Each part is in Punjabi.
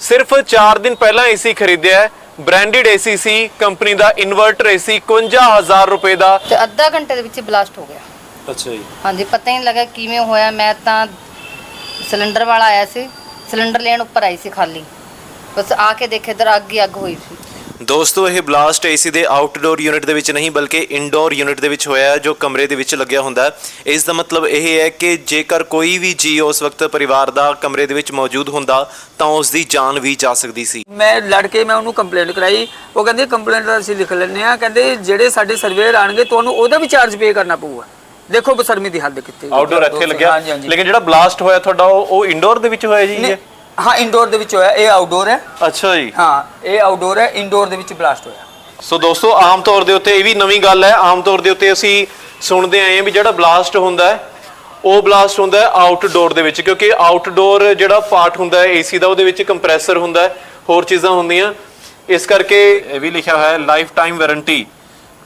ਸਿਰਫ 4 ਦਿਨ ਪਹਿਲਾਂ ਏਸੀ ਖਰੀਦਿਆ ਹੈ। ਬ੍ਰਾਂਡਡ ਏਸੀ ਸੀ ਕੰਪਨੀ ਦਾ ਇਨਵਰਟਰ ਏਸੀ 51000 ਰੁਪਏ ਦਾ। ਤੇ ਅੱਧਾ ਘੰਟੇ ਦੇ ਵਿੱਚ ਬਲਾਸਟ ਹੋ ਗਿਆ। ਅੱਛਾ ਜੀ। ਹਾਂਜੀ ਪਤਾ ਹੀ ਨਹੀਂ ਲੱਗਾ ਕਿਵੇਂ ਹੋਇਆ। ਮੈਂ ਤਾਂ ਸਿਲੰਡਰ ਵਾਲਾ ਆਇਆ ਸੀ। ਸਿਲੰਡਰ ਲੈਣ ਉੱਪਰ ਆਈ ਸੀ ਖਾਲੀ। ਬਸ ਆ ਕੇ ਦੇਖੇ ਇਧਰ ਅੱਗ ਹੀ ਅੱਗ ਹੋਈ ਸੀ। ਦੋਸਤੋ ਇਹ ਬਲਾਸਟ ਏਸੀ ਦੇ ਆਊਟਡੋਰ ਯੂਨਿਟ ਦੇ ਵਿੱਚ ਨਹੀਂ ਬਲਕਿ ਇਨਡੋਰ ਯੂਨਿਟ ਦੇ ਵਿੱਚ ਹੋਇਆ ਜੋ ਕਮਰੇ ਦੇ ਵਿੱਚ ਲੱਗਿਆ ਹੁੰਦਾ ਇਸ ਦਾ ਮਤਲਬ ਇਹ ਹੈ ਕਿ ਜੇਕਰ ਕੋਈ ਵੀ ਜੀ ਉਸ ਵਕਤ ਪਰਿਵਾਰ ਦਾ ਕਮਰੇ ਦੇ ਵਿੱਚ ਮੌਜੂਦ ਹੁੰਦਾ ਤਾਂ ਉਸ ਦੀ ਜਾਨ ਵੀ ਜਾ ਸਕਦੀ ਸੀ। ਮੈਂ ਲੜ ਕੇ ਮੈਂ ਉਹਨੂੰ ਕੰਪਲੇਂਟ ਕਰਾਈ। ਉਹ ਕਹਿੰਦੇ ਕੰਪਲੇਂਟ ਅਸੀਂ ਲਿਖ ਲੈਂਦੇ ਆ ਕਹਿੰਦੇ ਜਿਹੜੇ ਸਾਡੇ ਸਰਵੇਅਰ ਆਣਗੇ ਤੁਹਾਨੂੰ ਉਹਦਾ ਵੀ ਚਾਰਜ ਪੇ ਕਰਨਾ ਪਊਗਾ। ਦੇਖੋ ਬਸਰਮੀ ਦੀ ਹੱਦ ਕਿੱਥੇ। ਆਊਟਡੋਰ ਇੱਥੇ ਲੱਗਿਆ। ਲੇਕਿਨ ਜਿਹੜਾ ਬਲਾਸਟ ਹੋਇਆ ਤੁਹਾਡਾ ਉਹ ਇਨਡੋਰ ਦੇ ਵਿੱਚ ਹੋਇਆ ਜੀ ਹਾਂ ਇਨਡੋਰ ਦੇ ਵਿੱਚ ਹੋਇਆ ਇਹ ਆਊਟਡੋਰ ਹੈ। ਅੱਛਾ ਜੀ। ਹਾਂ ਇਹ ਆਊਟਡੋਰ ਹੈ ਇਨਡੋਰ ਦੇ ਵਿੱਚ ਬਲਾਸਟ ਹੋਇਆ। ਸੋ ਦੋਸਤੋ ਆਮ ਤੌਰ ਦੇ ਉੱਤੇ ਇਹ ਵੀ ਨਵੀਂ ਗੱਲ ਹੈ ਆਮ ਤੌਰ ਦੇ ਉੱਤੇ ਅਸੀਂ ਸੁਣਦੇ ਆਏ ਹਾਂ ਵੀ ਜਿਹੜਾ ਬਲਾਸਟ ਹੁੰਦਾ ਹੈ ਉਹ ਬਲਾਸਟ ਹੁੰਦਾ ਹੈ ਆਊਟਡੋਰ ਦੇ ਵਿੱਚ ਕਿਉਂਕਿ ਆਊਟਡੋਰ ਜਿਹੜਾ ਪਾਰਟ ਹੁੰਦਾ ਹੈ ਏਸੀ ਦਾ ਉਹਦੇ ਵਿੱਚ ਕੰਪਰੈਸਰ ਹੁੰਦਾ ਹੈ ਹੋਰ ਚੀਜ਼ਾਂ ਹੁੰਦੀਆਂ। ਇਸ ਕਰਕੇ ਇਹ ਵੀ ਲਿਖਿਆ ਹੋਇਆ ਹੈ lifetime warranty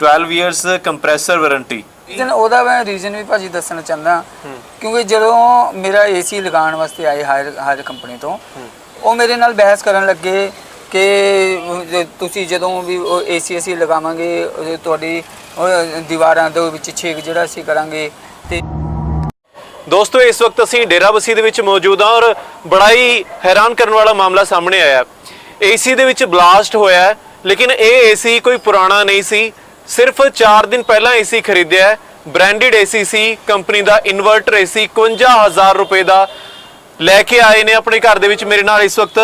12 years compressor warranty reason ਉਹਦਾ ਮੈਂ ਰੀਜ਼ਨ ਵੀ ਭਾਜੀ ਦੱਸਣਾ ਚਾਹੁੰਦਾ ਕਿਉਂਕਿ ਜਦੋਂ ਮੇਰਾ ਏਸੀ ਲਗਾਉਣ ਵਾਸਤੇ ਆਏ ਹਾਇਰ ਹਾਇਰ ਕੰਪਨੀ ਤੋਂ ਉਹ ਮੇਰੇ ਨਾਲ ਬਹਿਸ ਕਰਨ ਲੱਗੇ ਕਿ ਤੁਸੀਂ ਜਦੋਂ ਵੀ ਏਸੀ ਅਸੀਂ ਲਗਾਵਾਂਗੇ ਤੁਹਾਡੀ ਦੀਵਾਰਾਂ ਦੇ ਵਿੱਚ ਛੇਕ ਜਿਹੜਾ ਅਸੀਂ ਕਰਾਂਗੇ ਤੇ ਦੋਸਤੋ ਇਸ ਵਕਤ ਅਸੀਂ ਡੇਰਾਬੱਸੀ ਦੇ ਵਿੱਚ ਮੌਜੂਦ ਹਾਂ ਔਰ ਬੜਾ ਹੀ ਹੈਰਾਨ ਕਰਨ ਵਾਲਾ ਮਾਮਲਾ ਸਾਹਮਣੇ ਆਇਆ ਏਸੀ ਦੇ ਵਿੱਚ ਬਲਾਸਟ ਹੋਇਆ ਲੇਕਿਨ ਇਹ ਏਸੀ ਕੋਈ ਪੁਰਾਣਾ ਨਹੀਂ ਸੀ। ਸਿਰਫ 4 ਦਿਨ ਪਹਿਲਾਂ ਏਸੀ ਖਰੀਦਿਆ ਹੈ। ਬ੍ਰਾਂਡਡ ਏਸੀ ਸੀ ਕੰਪਨੀ ਦਾ ਇਨਵਰਟਰ ਏਸੀ 51000 ਰੁਪਏ ਦਾ ਲੈ ਕੇ ਆਏ ਨੇ ਆਪਣੇ ਘਰ ਦੇ ਵਿੱਚ। ਮੇਰੇ ਨਾਲ ਇਸ ਵਕਤ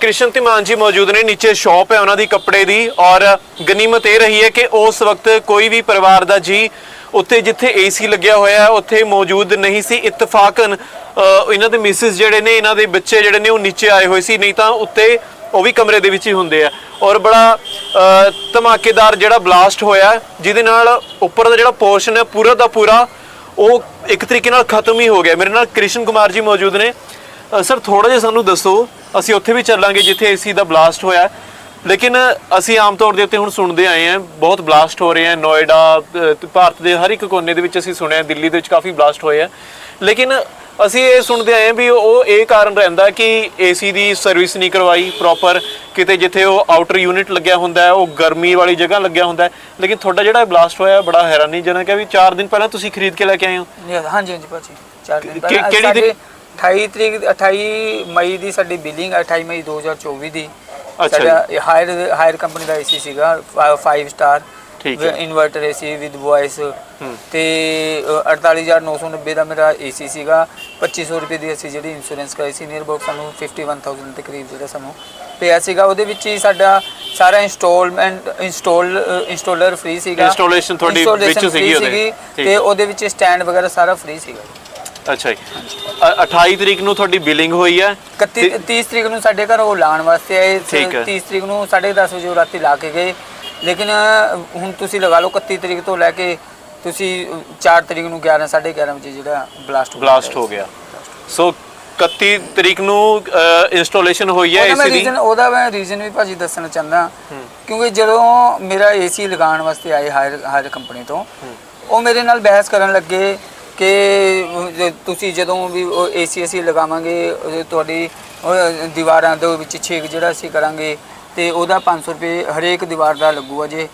ਕ੍ਰਿਸ਼ਨ ਧੀਮਾਨ ਜੀ ਮੌਜੂਦ ਨੇ। ਨੀਚੇ ਸ਼ਾਪ ਹੈ ਉਹਨਾਂ ਦੀ ਕੱਪੜੇ ਦੀ। ਔਰ ਗਨੀਮਤ ਇਹ ਰਹੀ ਹੈ ਕਿ ਉਸ ਵਕਤ ਕੋਈ ਵੀ ਪਰਿਵਾਰ ਦਾ ਜੀ ਉੱਥੇ ਜਿੱਥੇ ਏਸੀ ਲੱਗਿਆ ਹੋਇਆ ਹੈ, ਉੱਥੇ ਮੌਜੂਦ ਨਹੀਂ ਸੀ। ਇਤਫਾਕਨ ਇਹਨਾਂ ਦੇ ਮਿਸਿਸ ਜਿਹੜੇ ਨੇ, ਇਹਨਾਂ ਦੇ ਬੱਚੇ ਜਿਹੜੇ ਨੇ, ਉਹ ਨੀਚੇ ਆਏ ਹੋਏ ਸੀ। ਨਹੀਂ ਤਾਂ ਉੱਤੇ ਉਹ ਵੀ ਕਮਰੇ ਦੇ ਵਿੱਚ ਹੀ ਹੁੰਦੇ ਆ। ਔਰ ਬੜਾ ਧਮਾਕੇਦਾਰ ਜਿਹੜਾ ਬਲਾਸਟ ਹੋਇਆ, ਜਿਹਦੇ ਨਾਲ ਉੱਪਰ ਦਾ ਜਿਹੜਾ ਪੋਰਸ਼ਨ ਹੈ, ਪੂਰਾ ਦਾ ਪੂਰਾ, ਉਹ ਇੱਕ ਤਰੀਕੇ ਨਾਲ ਖਤਮ ਹੀ ਹੋ ਗਿਆ। ਮੇਰੇ ਨਾਲ ਕ੍ਰਿਸ਼ਨ ਕੁਮਾਰ ਜੀ ਮੌਜੂਦ ਨੇ। ਸਰ ਥੋੜਾ ਜਿਹਾ ਸਾਨੂੰ ਦੱਸੋ, ਅਸੀਂ ਉੱਥੇ ਵੀ ਚੱਲਾਂਗੇ ਜਿੱਥੇ ਏਸੀ ਦਾ ਬਲਾਸਟ ਹੋਇਆ। ਲੇਕਿਨ ਅਸੀਂ ਆਮ ਤੌਰ ਦੇ ਉੱਤੇ ਹੁਣ ਸੁਣਦੇ ਆਏ ਹਾਂ, ਬਹੁਤ ਬਲਾਸਟ ਹੋ ਰਹੇ ਆ ਨੋਇਡਾ ਭਾਰਤ ਦੇ ਹਰ ਇੱਕ ਕੋਨੇ ਦੇ ਵਿੱਚ ਅਸੀਂ ਸੁਣਿਆ, ਦਿੱਲੀ ਦੇ ਵਿੱਚ ਕਾਫੀ ਬਲਾਸਟ ਹੋਏ ਆ ਲੇਕਿਨ ਅਸੀਂ ਇਹ ਸੁਣਦੇ ਆਏ ਵੀ ਉਹ ਇਹ ਕਾਰਨ ਰਹਿੰਦਾ ਕਿ ਏਸੀ ਦੀ ਸਰਵਿਸ ਨਹੀਂ ਕਰਵਾਈ ਪ੍ਰੋਪਰ ਕਿਤੇ ਜਿੱਥੇ ਉਹ ਆਊਟਰ ਯੂਨਿਟ ਲੱਗਿਆ ਹੁੰਦਾ ਹੈ ਉਹ ਗਰਮੀ ਵਾਲੀ ਜਗ੍ਹਾ ਲੱਗਿਆ ਹੁੰਦਾ ਹੈ। ਲੇਕਿਨ ਤੁਹਾਡਾ ਜਿਹੜਾ ਬਲਾਸਟ ਹੋਇਆ ਬੜਾ ਹੈਰਾਨੀਜਨਕ ਹੈ ਵੀ 4 ਦਿਨ ਪਹਿਲਾਂ ਤੁਸੀਂ ਖਰੀਦ ਕੇ ਲੈ ਕੇ ਆਏ ਹੋ। ਹਾਂਜੀ ਹਾਂਜੀ ਭਾਜੀ ਚਾਰ ਦਿਨ ਕਿ- ਪਹਿਲਾਂ। ਕਿਹੜੀ ਦਿਨ? 28 ਤਰੀਕ 28 ਮਈ ਦੀ ਸਾਡੀ ਬਿਲਿੰਗ 28 ਮਈ 2024 ਦੀ। ਸਾਡਾ ਹਾਇਰ ਹਾਇਰ ਕੰਪਨੀ ਦਾ ਏਸੀ ਸੀਗਾ 5 ਸਟਾਰ ਠੀਕ ਹੈ। ਇਨਵਰਟਰ ਏਸੀ ਵਿਦ ਵੌਇਸ ਤੇ ਅ, 48990 ਦਾ ਮੇਰਾ ਏਸੀ ਸੀਗਾ। 2500 ਰੁਪਏ ਦੀ ਅਸੀਂ ਜਿਹੜੀ ਇੰਸ਼ੋਰੈਂਸ ਕਰਾਈ ਸੀ ਨੀਅਰ ਅਬਾਊਟ ਸਾਨੂੰ 51000 ਦੇ ਕਰੀਬ ਜਿਹੜਾ ਸਾਨੂੰ ਪਿਆ ਸੀਗਾ। ਉਹਦੇ ਵਿੱਚ ਹੀ ਸਾਡਾ ਸਾਰਾ ਇੰਸਟਾਲਮੈਂਟ ਇੰਸਟਾਲ ਇੰਸਟਾਲਰ ਫ੍ਰੀ ਸੀਗਾ। Installation ਤੁਹਾਡੀ ਵਿੱਚ ਸੀਗੀ ਉਹਦੇ। ਤੇ ਉਹਦੇ ਵਿੱਚ ਸਟੈਂਡ ਵਗੈਰਾ ਸਾਰਾ ਫ੍ਰੀ ਸੀਗਾ। ਅੱਛਾ ਜੀ। ਅ- 28 ਤਰੀਕ ਨੂੰ ਤੁਹਾਡੀ ਬਿਲਿੰਗ ਹੋਈ ਹੈ। 31 30 ਤਰੀਕ ਨੂੰ ਸਾਡੇ ਘਰ ਉਹ ਲਾਣ ਵਾਸਤੇ ਆਏ। ਠੀਕ ਹੈ। 30 ਤਰੀਕ ਨੂੰ 10:30 ਵਜੇ ਰਾਤੀ ਲਾ ਕੇ ਗਏ। ਲੇਕਿਨ ਹੁਣ ਤੁਸੀਂ ਲਗਾ ਲਓ 31 ਤਰੀਕ ਤੋਂ ਲੈ ਕੇ ਤੁਸੀਂ 4 ਤਰੀਕ ਨੂੰ 11 11:30 ਵਜੇ ਜਿਹੜਾ ਬਲਾਸਟ ਹੋ ਬਲਾਸਟ ਹੋ ਗਿਆ। ਸੋ 31 ਤਰੀਕ ਨੂੰ ਇੰਸਟਾਲੇਸ਼ਨ ਹੋਈ ਹੈ ਏਸੀ ਦੀ? ਰੀਜ਼ਨ ਉਹਦਾ ਮੈਂ ਰੀਜ਼ਨ ਵੀ ਭਾਜੀ ਦੱਸਣਾ ਚਾਹੁੰਦਾ। ਕਿਉਂਕਿ ਜਦੋਂ ਮੇਰਾ ਏਸੀ ਲਗਾਉਣ ਵਾਸਤੇ ਆਏ ਹਾਇਰ ਹਾਇਰ ਕੰਪਨੀ ਤੋਂ ਉਹ ਮੇਰੇ ਨਾਲ ਬਹਿਸ ਕਰਨ ਲੱਗੇ ਕਿ ਤੁਸੀਂ ਜਦੋਂ ਵੀ ਏਸੀ ਅਸੀਂ ਲਗਾਵਾਂਗੇ ਤੁਹਾਡੀ ਦੀਵਾਰਾਂ ਦੇ ਵਿੱਚ ਛੇਕ ਜਿਹੜਾ ਅਸੀਂ ਕਰਾਂਗੇ ਤੇ ਉਹਦਾ 500 ਰੁਪਏ ਹਰੇਕ ਦੀਵਾਰ ਦਾ ਲੱਗੂਗਾ ਜੇ।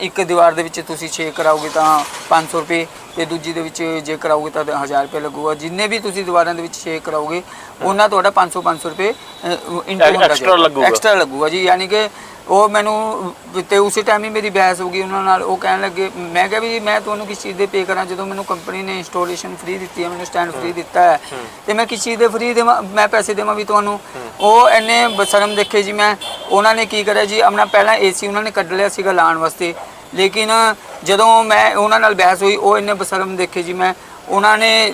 ਇੱਕ ਦੀਵਾਰ ਦੇ ਵਿੱਚ ਤੁਸੀਂ ਛੇਕ ਕਰਾਓਗੇ ਤਾਂ 500 ਰੁਪਏ। ਤੇ ਦੂਜੀ ਦੇ ਵਿੱਚ ਜੇ ਕਰਾਓਗੇ ਤਾਂ 1000 ਰੁਪਏ ਲੱਗੂਗਾ। ਜਿੰਨੇ ਵੀ ਤੁਸੀਂ ਦੀਵਾਰਾਂ ਦੇ ਵਿੱਚ ਛੇਕ ਕਰਾਓਗੇ ਉਹਨਾਂ ਤੁਹਾਡਾ 500 500 ਰੁਪਏ Extra ਲੱਗੂਗਾ। ਐਕਸਟਰਾ ਲੱਗੂਗਾ ਜੀ ਯਾਨੀ ਕਿ ਉਹ ਮੈਨੂੰ ਤੇ ਉਸੇ ਟਾਈਮ ਹੀ ਮੇਰੀ ਬਹਿਸ ਹੋ ਗਈ ਉਹਨਾਂ ਨਾਲ। ਉਹ ਕਹਿਣ ਲੱਗੇ ਮੈਂ ਕਿਹਾ ਵੀ ਮੈਂ ਤੁਹਾਨੂੰ ਕਿਸ ਚੀਜ਼ ਦੇ ਪੇ ਕਰਾਂ ਜਦੋਂ ਮੈਨੂੰ ਕੰਪਨੀ ਨੇ ਇੰਸਟਾਲੇਸ਼ਨ ਫ੍ਰੀ ਦਿੱਤੀ ਹੈ ਮੈਨੂੰ ਸਟੈਂਡ ਫ੍ਰੀ ਦਿੱਤਾ ਹੈ ਤੇ ਮੈਂ ਕਿਸ ਚੀਜ਼ ਦੇ ਫ੍ਰੀ ਦੇਵਾਂ ਮੈਂ ਪੈਸੇ ਦੇਵਾਂ ਵੀ ਤੁਹਾਨੂੰ। ਉਹ ਇੰਨੇ ਬਸਰਮ ਦੇਖੇ ਜੀ ਮੈਂ। ਉਹਨਾਂ ਨੇ ਕੀ ਕਰਿਆ ਜੀ ਆਪਣਾ ਪਹਿਲਾਂ ਏਸੀ ਉਹਨਾਂ ਨੇ ਕੱਢ ਲਿਆ ਸੀਗਾ ਲਾਉਣ ਵਾਸਤੇ। ਲੇਕਿਨ ਜਦੋਂ ਮੈਂ ਉਹਨਾਂ ਨਾਲ ਬਹਿਸ ਹੋਈ ਉਹ ਇੰਨੇ ਬਸਰਮ ਦੇਖੇ ਜੀ ਮੈਂ। ਉਹਨਾਂ ਨੇ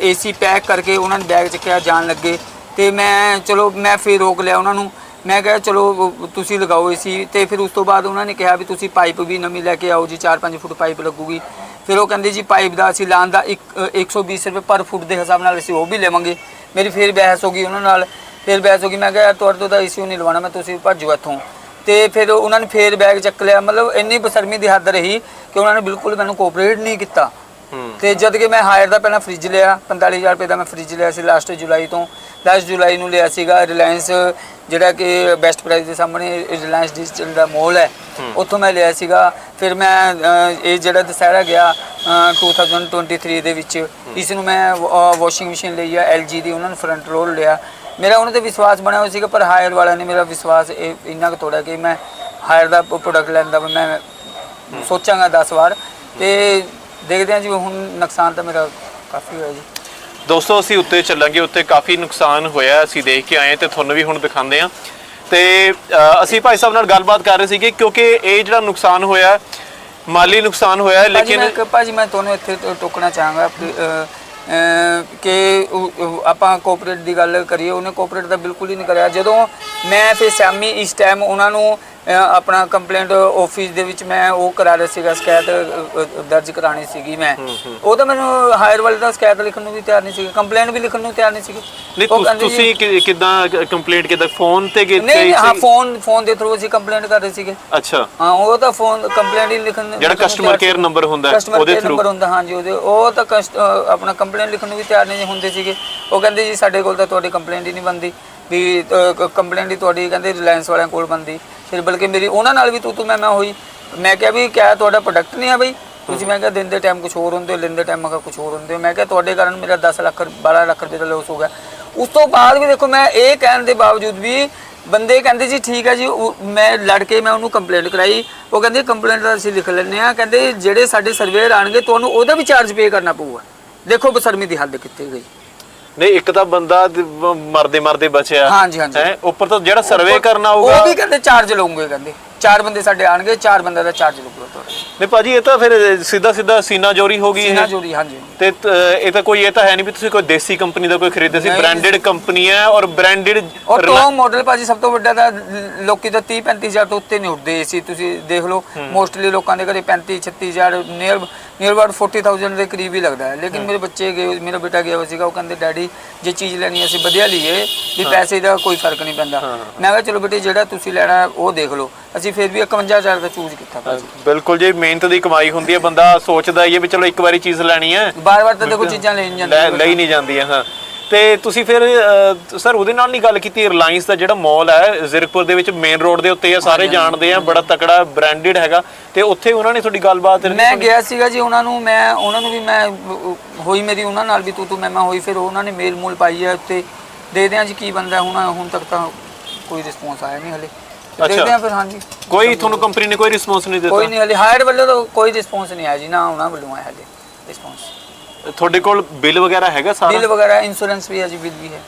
ਏਸੀ ਪੈਕ ਕਰਕੇ ਉਹਨਾਂ ਨੇ ਬੈਗ ਚੱਕਿਆ ਜਾਣ ਲੱਗੇ ਤੇ ਮੈਂ ਚਲੋ ਮੈਂ ਫਿਰ ਰੋਕ ਲਿਆ ਉਹਨਾਂ ਨੂੰ। ਮੈਂ ਕਿਹਾ ਚਲੋ ਤੁਸੀਂ ਲਗਾਓ ਏਸੀ ਤੇ ਫਿਰ ਉਸ ਤੋਂ ਬਾਅਦ ਉਹਨਾਂ ਨੇ ਕਿਹਾ ਵੀ ਤੁਸੀਂ ਪਾਈਪ ਵੀ ਨਵੀਂ ਲੈ ਕੇ ਆਓ ਜੀ 4-5 ਫੁੱਟ ਪਾਈਪ ਲੱਗੂਗੀ। ਫਿਰ ਉਹ ਕਹਿੰਦੇ ਜੀ ਪਾਈਪ ਦਾ ਅਸੀਂ ਲਾਉਣ ਦਾ ਇੱਕ- ਅ, 120 ਰੁਪਏ ਪਰ ਫੁੱਟ ਦੇ ਹਿਸਾਬ ਨਾਲ ਅਸੀਂ ਉਹ ਵੀ ਲਵਾਂਗੇ। ਮੇਰੀ ਫਿਰ ਬਹਿਸ ਹੋ ਗਈ ਉਹਨਾਂ ਨਾਲ। ਫਿਰ ਬਹਿਸ ਹੋ ਗਈ ਮੈਂ ਕਿਹਾ ਤੁਹਾਡੇ ਤੋਂ ਤਾਂ ਏਸੀ ਨਹੀਂ ਲਵਾਉਣਾ ਮੈਂ ਤੁਸੀਂ ਭੱਜੋ ਇੱਥੋਂ। ਤੇ ਫਿਰ ਉਹਨਾਂ ਨੇ ਫੇਰ ਬੈਗ ਚੱਕ ਲਿਆ। ਮਤਲਬ ਇੰਨੀ ਬਸਰਮੀ ਦੀ ਹੱਦ ਰਹੀ ਕਿ ਉਹਨਾਂ ਨੇ ਬਿਲਕੁਲ ਮੈਨੂੰ ਕੋਆਪਰੇਟ ਨਹੀਂ ਕੀਤਾ। ਤੇ ਜਦ ਕਿ ਮੈਂ ਹਾਇਰ ਦਾ ਪਹਿਲਾਂ ਫ੍ਰਿਜ ਲਿਆ। 45000 ਰੁਪਏ ਦਾ ਮੈਂ ਫ੍ਰਿਜ ਲਿਆ ਸੀ ਲਾਸਟ ਜੁਲਾਈ ਤੋਂ। 10 ਜੁਲਾਈ ਨੂੰ ਲਿਆ ਸੀਗਾ ਰਿਲਾਇੰਸ ਜਿਹੜਾ ਕਿ ਬੈਸਟ ਪ੍ਰਾਈਸ ਦੇ ਸਾਹਮਣੇ ਰਿਲਾਇੰਸ ਡਿਜੀਟਲ ਦਾ ਮੋਲ ਹੈ ਉੱਥੋਂ ਮੈਂ ਲਿਆ ਸੀਗਾ। ਫਿਰ ਮੈਂ ਇਹ ਜਿਹੜਾ ਦੁਸਹਿਰਾ ਗਿਆ ਅ, 2023 ਦੇ ਵਿੱਚ ਇਸ ਨੂੰ ਮੈਂ ਵਾਸ਼ਿੰਗ ਮਸ਼ੀਨ ਲਈ ਆ LG ਦੀ ਉਹਨਾਂ ਨੇ ਫਰੰਟ ਰੋਲ ਲਿਆ। ਮੇਰਾ ਉਹਨਾਂ ਤੇ ਵਿਸ਼ਵਾਸ ਬਣਿਆ ਹੋਇਆ ਸੀਗਾ ਪਰ ਹਾਇਰ ਵਾਲਿਆਂ ਨੇ ਮੇਰਾ ਵਿਸ਼ਵਾਸ ਇਹ ਇੰਨਾ ਕੁ ਤੋੜਿਆ ਕਿ ਮੈਂ ਹਾਇਰ ਦਾ ਪ੍ਰੋਡਕਟ ਲੈਣ ਦਾ ਮੈਂ ਸੋਚਾਂਗਾ 10 ਵਾਰ। ਤੇ ਦੇਖਦੇ ਹਾਂ ਜੀ ਹੁਣ ਨੁਕਸਾਨ ਤਾਂ ਮੇਰਾ ਕਾਫੀ ਹੋਇਆ ਜੀ। ਦੋਸਤੋ ਅਸੀਂ ਉੱਤੇ ਚੱਲਾਂਗੇ ਉੱਤੇ ਕਾਫੀ ਨੁਕਸਾਨ ਹੋਇਆ ਅਸੀਂ ਦੇਖ ਕੇ ਆਏ ਤੇ ਤੁਹਾਨੂੰ ਵੀ ਹੁਣ ਦਿਖਾਉਂਦੇ ਆ। ਤੇ ਅਸੀਂ ਭਾਈ ਸਾਹਿਬ ਨਾਲ ਗੱਲਬਾਤ ਕਰ ਰਹੇ ਸੀਗੇ ਕਿਉਂਕਿ ਇਹ ਜਿਹੜਾ ਨੁਕਸਾਨ ਹੋਇਆ ਮਾਲੀ ਨੁਕਸਾਨ ਹੋਇਆ ਲੇਕਿਨ ਭਾਜੀ ਮੈਂ ਤੁਹਾਨੂੰ ਇੱਥੇ ਟੋਕਣਾ ਚਾਹਾਂਗਾ ਕਿ, ਆਪਾਂ ਕੋਆਪਰੇਟ ਦੀ ਗੱਲ ਕਰੀਏ ਉਹਨੇ ਕੋਆਪਰੇਟ ਦਾ ਬਿਲਕੁਲ ਹੀ ਨਹੀਂ ਕਰਿਆ। ਜਦੋਂ ਮੈਂ ਫਿਰ ਸ਼ਾਮੀ ਇਸ ਟਾਈਮ ਉਹਨਾਂ ਨੂੰ ਆਪਣਾ ਕੰਪਲੇਂਟ ਆਫਿਸ ਦੇ ਵਿੱਚ ਮੈਂ ਉਹ ਕਰਾ ਰਿਹਾ ਸੀਗਾ ਸ਼ਿਕਾਇਤ ਦਰਜ ਕਰਾਣੀ ਸੀਗੀ ਮੈਂ। ਉਹ ਤਾਂ ਮੈਨੂੰ ਹਾਇਰ ਵਾਲੇ ਦਾ ਸ਼ਿਕਾਇਤ ਲਿਖਣ ਨੂੰ ਵੀ ਤਿਆਰ ਨਹੀਂ ਸੀਗੇ ਕੰਪਲੇਂਟ ਵੀ ਲਿਖਣ ਨੂੰ ਤਿਆਰ ਨਹੀਂ ਉਹ ਤੁਸ- ਕਿੱਦਾਂ ਕੰਪਲੀਟ ਕਿੱਦਾਂ ਫੋਨ ਤੇ ਕੀਤੀ ਨਹੀਂ, ਹਾਂ ਫੋਨ ਫੋਨ ਦੇ ਥਰੂ ਅਸੀਂ ਕੰਪਲੇਂਟ ਕਰ ਰਹੇ ਸੀਗੇ। ਅੱਛਾ। ਹਾਂ ਉਹ ਤਾਂ ਫੋਨ ਕੰਪਲੇਂਟ ਹੀ ਲਿਖਣ ਜਿਹੜਾ ਲਿਖਣ ਨੂੰ customer ਤਿਆਰ care ਸੀ। number ਹੁੰਦਾ ਉਹਦੇ through। number ਹੁੰਦਾ ਹਾਂਜੀ ਉਹਦੇ ਉਹ ਤਾਂ ਆਪਣਾ ਕੰਪਲੇਂਟ ਲਿਖਣ ਨੂੰ ਵੀ ਤਿਆਰ ਨਹੀਂ ਹੁੰਦੇ ਸੀਗੇ। ਉਹ ਕਹਿੰਦੇ ਜੀ ਸਾਡੇ ਕੋਲ ਤਾਂ ਤੁਹਾਡੀ ਕੰਪਲੇਂਟ ਹੀ ਨਹੀਂ ਬੰਦੀ ਵੀ ਕੰਪਲੇਂਟ ਹੀ ਤੁਹਾਡੀ ਕਹਿੰਦੇ ਰਿਲਾਇੰਸ ਵਾਲਿਆਂ ਕੋਲ ਬੰਦੀ ਫਿਰ ਬਲਕਿ ਮੇਰੀ ਉਹਨਾਂ ਨਾਲ ਵੀ ਤੂੰ ਤੂੰ ਮੈਂ ਮੈਂ ਹੋਈ। ਮੈਂ ਕਿਹਾ ਵੀ ਕਿਆ ਤੁਹਾਡਾ ਪ੍ਰੋਡਕਟ ਨਹੀਂ ਆ ਬਈ? ਤੁਸੀਂ ਮੈਂ ਕਿਹਾ ਦਿਨ ਦੇ ਟਾਈਮ ਕੁਝ ਹੋਰ ਹੁੰਦੇ ਹੋ ਲੈਣ ਦੇ ਟਾਈਮ ਮੈਂ ਕਿਹਾ ਕੁਝ ਹੋਰ ਹੁੰਦੇ ਹੋ। ਮੈਂ ਕਿਹਾ ਤੁਹਾਡੇ ਕਾਰਨ ਮੇਰਾ 10 ਲੱਖ 12 ਲੱਖ ਰੁਪਏ ਦਾ ਲੋਸ ਹੋ ਗਿਆ। ਉਸ ਤੋਂ ਬਾਅਦ ਵੀ ਦੇਖੋ ਮੈਂ ਇਹ ਕਹਿਣ ਦੇ ਬਾਵਜੂਦ ਵੀ ਬੰਦੇ ਕਹਿੰਦੇ ਜੀ ਠੀਕ ਹੈ ਜੀ ਮੈਂ ਲੜ ਕੇ ਮੈਂ ਉਹਨੂੰ ਕੰਪਲੇਂਟ ਕਰਾਈ। ਉਹ ਕਹਿੰਦੇ ਕੰਪਲੇਂਟ ਦਾ ਅਸੀਂ ਲਿਖ ਲੈਂਦੇ ਆ ਕਹਿੰਦੇ ਜਿਹੜੇ ਸਾਡੇ ਸਰਵੇਅਰ ਆਣਗੇ ਤੁਹਾਨੂੰ ਉਹਦਾ ਵੀ ਚਾਰਜ ਪੇ ਕਰਨਾ ਪਊਗਾ। ਦੇਖੋ ਬਸਰਮੀ ਦੀ ਹੱਦ ਕਿੱਥੇ ਗਈ। ਨਹੀਂ ਇੱਕ ਤਾਂ ਬੰਦਾ ਮਰਦੇ ਮਰਦੇ ਬਚਿਆ। ਹਾਂਜੀ, ਹਾਂਜੀ। ਹੈਂ, ਉੱਪਰ ਤੋਂ ਜਿਹੜਾ ਸਰਵੇ ਕਰਨਾ ਉਹ ਹੋਊਗਾ ਵੀ ਕਹਿੰਦੇ ਚਾਰਜ ਲਵਾਂਗੇ ਕਹਿੰਦੇ। ਚਾਰ ਬੰਦੇ ਸਾਡੇ ਆਣਗੇ ਚਾਰ ਬੰਦੇ ਦਾ ਚਾਰਜ ਲੱਗੂਗਾ ਤੁਹਾਡਾ। ਨਹੀਂ ਭਾਜੀ ਇਹ ਤਾਂ ਫਿਰ ਸਿੱਧਾ ਸਿੱਧਾ ਸੀਨਾ ਜੋਰੀ ਹੋ ਗਈ ਸੀਨਾ ਇਹ ਜੋਰੀ ਹਾਂਜੀ। ਤੇ ਤ- ਇਹ ਤਾਂ ਕੋਈ ਇਹ ਤਾਂ ਹੈ ਨਹੀਂ ਵੀ ਤੁਸੀਂ ਕੋਈ ਦੇਸੀ ਕੰਪਨੀ ਦਾ ਕੋਈ ਖਰੀਦਦੇ ਸੀ। ਬ੍ਰਾਂਡਡ ਕੰਪਨੀ ਹੈ ਔਰ ਬ੍ਰਾਂਡਡ ਔਰ ਟੌਪ ਮਾਡਲ ਭਾਜੀ ਸਭ ਤੋਂ ਵੱਡਾ ਤਾਂ ਲੋਕੀ ਤਾਂ 30 35000 ਤੋਂ ਉੱਤੇ ਨਹੀਂ ਉੱਠਦੇ ਸੀ ਤੁਸੀਂ ਦੇਖ ਲਓ। ਮੋਸਟਲੀ ਲੋਕਾਂ ਦੇ ਘਰੇ 35 36000 ਨੀਅਰ ਨੀਅਰ ਅਬਾਊਟ 40000 ਦੇ ਕਰੀਬ ਹੀ ਲੱਗਦਾ ਹੈ। ਲੇਕਿਨ ਮੇਰੇ ਬੱਚੇ ਗਏ ਮੇਰਾ ਬੇਟਾ ਗਿਆ ਹੋਇਆ ਸੀਗਾ ਉਹ ਕਹਿੰਦੇ ਡੈਡੀ ਜੇ ਚੀਜ਼ ਲੈਣੀ ਹੈ, ਅਸੀਂ ਵਧੀਆ ਲਈਏ ਵੀ ਪੈਸੇ ਦਾ ਕੋਈ ਫ਼ਰਕ ਨਹੀਂ ਪੈਂਦਾ। ਮੈਂ ਕਿਹਾ ਚਲੋ ਬੇਟੇ ਜਿਹੜਾ ਤੁਸੀਂ ਲੈਣਾ ਹੈ, ਉਹ ਦੇਖ ਲਓ। ਅਸੀਂ ਫਿਰ ਵੀ 51000 ਦਾ ਚੂਜ਼ ਕੀਤਾ ਭਾਜੀ। ਬਿਲਕੁਲ ਜੇ ਮਿਹਨਤ ਦੀ ਕਮਾਈ ਹੁੰਦੀ ਹੈ ਬੰਦਾ ਸੋਚਦਾ ਹੀ ਹੈ ਵੀ ਚਲੋ ਇੱਕ ਵਾਰੀ ਚੀਜ਼ ਲੈਣੀ ਹੈ। ਬਾਰ-ਬਾਰ ਤਾਂ ਦੇਖੋ ਚੀਜ਼ਾਂ ਲੈਣ ਜਾਂਦੇ ਲਈ ਨਹੀਂ ਜਾਂਦੀਆਂ ਹਾਂ। ਤੇ ਤੁਸੀਂ ਫਿਰ ਸਰ ਉਹਦੇ ਨਾਲ ਨਹੀਂ ਗੱਲ ਕੀਤੀ ਰਿਲਾਇੰਸ ਦਾ ਜਿਹੜਾ ਮਾਲ ਹੈ ਜ਼ੀਰਕਪੁਰ ਦੇ ਵਿੱਚ ਮੇਨ ਰੋਡ ਦੇ ਉੱਤੇ ਆ ਸਾਰੇ ਜਾਣਦੇ ਆ ਬੜਾ ਤਕੜਾ ਬ੍ਰਾਂਡਡ ਹੈਗਾ। ਤੇ ਉੱਥੇ ਉਹਨਾਂ ਨੇ ਤੁਹਾਡੀ ਗੱਲਬਾਤ ਮੈਂ ਗਿਆ ਸੀਗਾ ਜੀ ਉਹਨਾਂ ਨੂੰ ਮੈਂ ਉਹਨਾਂ ਨੂੰ ਵੀ ਮੈਂ ਹੋਈ ਮੇਰੀ ਉਹਨਾਂ ਨਾਲ ਵੀ ਤੂੰ ਤੂੰ ਮੈਂ ਮੈਂ ਹੋਈ ਫਿਰ ਉਹਨਾਂ ਨੇ ਮੇਲ ਮੂਲ ਪਾਈ ਹੈ ਉੱਤੇ। ਦੇਖਦੇ ਹਾਂ ਜੀ ਕੀ ਬੰਦਾ ਹੁਣ ਹੁਣ ਤੱਕ ਤਾਂ ਕੋਈ ਰਿਸਪੌਂਸ ਆਇਆ ਨਹੀਂ ਹਲੇ। ਦੇਖਦੇ ਹਾਂ ਫਿਰ ਹਾਂਜੀ। ਕੋਈ ਤੁਹਾਨੂੰ ਕੰਪਨੀ ਨੇ ਕੋਈ ਰਿਸਪੌਂਸ ਨਹੀਂ ਕੋਈ ਦਿੱਤਾ? ਨਹੀਂ ਹਲੇ ਹਾਇਰ ਵੱਲੋਂ ਤਾਂ ਕੋਈ ਰਿਸਪੌਂਸ ਨਹੀਂ ਆਇਆ ਜੀ ਨਾ ਉਹਨਾਂ ਵੱਲੋਂ ਆਇਆ ਹਲੇ ਰਿਸਪੌਂਸ ਤੁਹਾਡੇ ਕੋਲ ਬਿੱਲ ਵਗੈਰਾ ਹੈਗਾ ਬਿੱਲ ਸਾਰਾ ਵਗੈਰਾ ਇੰਸ਼ੋਰੈਂਸ ਵੀ ਹੈ ਜੀ ਬਿੱਲ ਵੀ ਹੈ।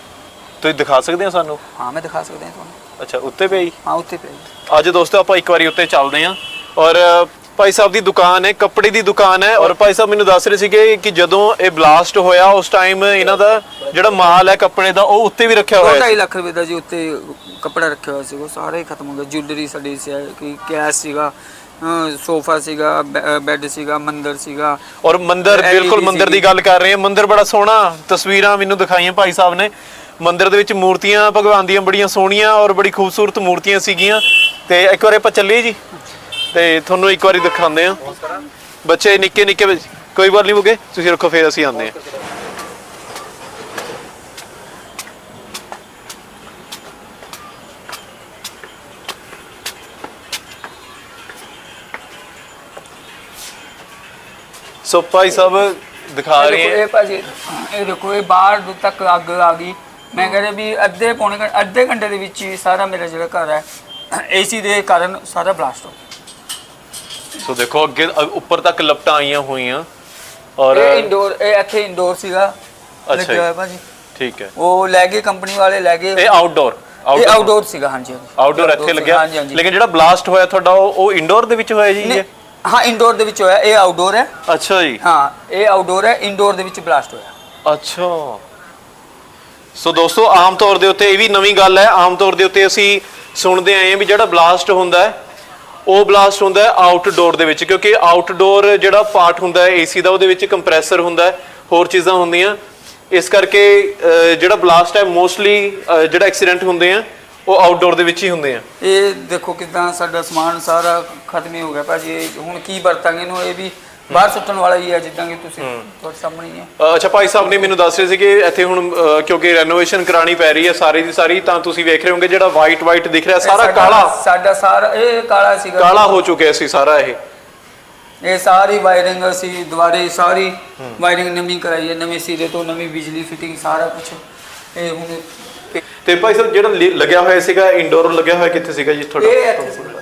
ਤੁਸੀਂ ਦਿਖਾ ਸਕਦੇ ਹੋ ਸਾਨੂੰ? ਹਾਂ ਮੈਂ ਦਿਖਾ ਸਕਦਾ ਹਾਂ ਤੁਹਾਨੂੰ। ਅੱਛਾ ਉੱਤੇ ਪਈ ਹਾਂ ਉੱਤੇ ਪਿਆ ਜੀ। ਅੱਜ ਦੋਸਤੋ ਆਪਾਂ ਇੱਕ ਵਾਰੀ ਉੱਤੇ ਚੱਲਦੇ ਹਾਂ। ਔਰ ਅ, ਭਾਈ ਸਾਹਿਬ ਦੀ ਦੁਕਾਨ ਹੈ ਕੱਪੜੇ ਦੀ ਦੁਕਾਨ ਹੈ। ਔਰ ਭਾਈ ਸਾਹਿਬ ਮੈਨੂੰ ਦੱਸ ਰਹੇ ਸੀਗੇ ਕਿ ਜਦੋਂ ਇਹ ਬਲਾਸਟ ਹੋਇਆ ਉਸ ਟਾਈਮ ਇਹਨਾਂ ਦਾ ਜਿਹੜਾ ਮਾਲ ਹੈ ਕੱਪੜੇ ਦਾ ਉਹ ਉੱਤੇ ਵੀ ਰੱਖਿਆ ਦੋ ਹੋਇਆ ਢਾਈ ਲੱਖ ਰੁਪਏ ਦਾ ਜੀ ਉੱਤੇ ਕੱਪੜਾ ਰੱਖਿਆ ਹੋਇਆ ਸੀ ਉਹ ਸਾਰਾ ਹੀ ਖਤਮ ਹੋ ਗਿਆ ਜੁਐਲਰੀ ਸਾਡੀ ਸੀ ਕੋਈ ਕੈਸ਼ ਸੀਗਾ। ਸੋਫਾ ਸੀਗਾ ਬੈੱਡ ਸੀਗਾ ਮੰਦਰ ਸੀਗਾ। ਔਰ ਮੰਦਿਰ ਬਿਲਕੁਲ ਮੰਦਿਰ ਦੀ। ਗੱਲ ਕਰ ਰਹੇ ਹਾਂ। ਮੰਦਿਰ ਬੜਾ ਸੋਹਣਾ। ਤਸਵੀਰਾਂ ਮੈਨੂੰ ਦਿਖਾਈਆਂ ਭਾਈ ਸਾਹਿਬ ਨੇ। ਮੰਦਿਰ ਦੇ ਵਿੱਚ ਮੂਰਤੀਆਂ ਭਗਵਾਨ ਦੀਆਂ ਬੜੀਆਂ ਸੋਹਣੀਆਂ ਔਰ ਬੜੀ ਖੂਬਸੂਰਤ ਮੂਰਤੀਆਂ ਸੀਗੀਆਂ। ਤੇ ਇੱਕ ਵਾਰੀ ਆਪਾਂ ਚੱਲੀਏ ਜੀ। ਤੇ ਤੁਹਾਨੂੰ ਇੱਕ ਵਾਰੀ ਦਿਖਾਉਂਦੇ ਆ ਬੱਚੇ ਨਿੱਕੇ ਨਿੱਕੇ ਕੋਈ ਗੱਲ ਨਹੀਂ ਮੁਗੇ ਤੁਸੀਂ ਰੱਖੋ ਫੇਰ ਅਸੀਂ ਆਉਂਦੇ ਆ ਸੋ ਭਾਈ ਸਾਹਿਬ ਦਿਖਾ ਰਹੇ ਹੈ। ਇਹ ਭਾਜੀ ਇਹ ਦੇਖੋ ਇਹ ਬਾਹਰ ਦੂਰ ਤੱਕ ਅੱਗ ਆ ਗਈ। ਮੈਂ ਕਹਿੰਦਾ ਵੀ ਅੱਧੇ ਪੌਣੇ ਘੰ- ਅੱਧੇ ਘੰਟੇ ਦੇ ਵਿੱਚ ਹੀ ਸਾਰਾ ਮੇਰਾ ਜਿਹੜਾ ਘਰ ਹੈ ਏਸੀ ਦੇ ਕਾਰਨ ਸਾਰਾ ਬਲਾਸਟ ਹੋ ਗਿਆ। ਸੋ ਦੇਖੋ ਅੱਗੇ ਅ- ਉੱਪਰ ਤੱਕ ਲਪਟਾਂ ਆਈਆਂ ਹੋਈਆਂ ਔਰ ਇਹ ਇੰਡੋਰ ਇਹ ਇੱਥੇ ਇੰਡੋਰ ਸੀਗਾ। ਅੱਛਾ ਲੱਗਿਆ ਜੀ। ਹੋਇਆ ਭਾਜੀ। ਠੀਕ ਹੈ। ਉਹ ਲੈ ਗਏ ਕੰਪਨੀ ਵਾਲੇ ਲੈ ਗਏ। ਇਹ ਆਊਟਡੋਰ ਇਹ ਆਊਟਡੋਰ ਸੀਗਾ ਹਾਂਜੀ ਹਾਂਜੀ। ਆਊਟਡੋਰ ਇੱਥੇ ਲੱਗਿਆ। ਹਾਂਜੀ ਹਾਂਜੀ। ਲੇਕਿਨ ਜਿਹੜਾ ਬਲਾਸਟ ਹੋਇਆ ਤੁਹਾਡਾ ਉਹ ਉਹ ਇੰਡੋਰ ਦੇ ਵਿੱਚ ਹੋਇਆ ਜੀ ਨਹੀਂ, ਇਹ? ਹਾਂ ਇੰਡੋਰ ਦੇ ਵਿੱਚ ਹੋਇਆ ਇਹ ਆਊਟਡੋਰ ਹੈ। ਅੱਛਾ ਜੀ। ਹਾਂ ਇਹ ਆਊਟਡੋਰ ਹੈ ਇੰਡੋਰ ਦੇ ਵਿੱਚ ਬਲਾਸਟ ਹੋਇਆ। ਅੱਛਾ। ਸੋ ਦੋਸਤੋ ਆਮ ਤੌਰ ਦੇ ਉੱਤੇ ਇਹ ਵੀ ਨਵੀਂ ਗੱਲ ਹੈ ਆਮ ਤੌਰ ਦੇ ਉੱਤੇ ਅਸੀਂ ਸੁਣਦੇ ਆਏ ਹਾਂ ਵੀ ਜਿਹੜਾ ਬਲਾਸਟ ਹੁੰਦਾ ਹੈ ਉਹ ਬਲਾਸਟ ਹੁੰਦਾ ਹੈ ਆਊਟਡੋਰ ਦੇ ਵਿੱਚ ਕਿਉਂਕਿ ਆਊਟਡੋਰ ਜਿਹੜਾ ਪਾਰਟ ਹੁੰਦਾ ਹੈ ਏਸੀ ਦਾ ਉਹਦੇ ਵਿੱਚ ਕੰਪਰੈਸਰ ਹੁੰਦਾ ਹੈ ਹੋਰ ਚੀਜ਼ਾਂ ਹੁੰਦੀਆਂ। ਇਸ ਕਰਕੇ ਜਿਹੜਾ ਬਲਾਸਟ ਹੈ ਮੋਸਟਲੀ ਜਿਹੜਾ ਐਕਸੀਡੈਂਟ ਹੁੰਦੇ ਆ ਉਹ ਆਊਟਡੋਰ ਦੇ ਵਿੱਚ ਹੀ ਹੁੰਦੇ ਆ। ਇਹ ਦੇਖੋ ਕਿਦਾਂ ਸਾਡਾ ਸਮਾਨ ਸਾਰਾ ਖਤਮ ਹੀ ਹੋ ਗਿਆ ਭਾਜੀ ਇਹ ਹੁਣ ਕੀ ਵਰਤਾਂਗੇ ਇਹਨੂੰ? ਇਹ ਵੀ ਬਾਹਰ ਸੁੱਟਣ ਵਾਲਾ ਹੀ ਹੈ ਜਿੱਦਾਂ ਕਿ ਤੁਸੀਂ ਤੁਹਾਡੇ ਸਾਹਮਣੇ ਹੀ ਅੱਛਾ ਭਾਈ ਸਾਹਿਬ ਨੇ ਮੈਨੂੰ ਦੱਸ ਰਹੇ ਸੀ ਕਿ ਇੱਥੇ ਹੁਣ ਕਿਉਂਕਿ ਰੈਨੋਵੇਸ਼ਨ ਕਰਾਣੀ ਪੈ ਰਹੀ ਹੈ ਸਾਰੀ ਦੀ ਸਾਰੀ ਤਾਂ ਤੁਸੀਂ ਵੇਖ ਰਹੇ ਹੋਗੇ ਜਿਹੜਾ ਵਾਈਟ ਵਾਈਟ ਦਿਖ ਰਿਹਾ ਸਾਰਾ ਕਾਲਾ। ਸਾਡਾ ਸਾਰਾ ਇਹ ਕਾਲਾ ਸੀਗਾ। ਕਾਲਾ ਹੋ ਚੁੱਕਿਆ ਸੀ ਸਾਰਾ ਇਹ। ਇਹ ਸਾਰੀ ਵਾਇਰਿੰਗ ਅਸੀਂ ਦੁਬਾਰੇ ਸਾਰੀ ਵਾਇਰਿੰਗ ਨਵੀਂ ਕਰਾਈ ਹੈ ਨਵੇਂ ਸਿਰੇ ਤੋਂ ਨਵੀਂ ਬਿਜਲੀ ਫਿਟਿੰਗ ਸਾਰਾ ਕੁਝ ਇਹ ਹੁਣ ਤੇ ਭਾਈ ਸਾਹਿਬ ਜਿਹੜਾ ਲ- ਲੱਗਿਆ ਹੋਇਆ ਸੀਗਾ ਇੰਡੋਰ ਲੱਗਿਆ ਹੋਇਆ ਕਿੱਥੇ ਸੀਗਾ ਜੀ ਤੁਹਾਡਾ? ਇੱਥੇ ਸੀਗਾ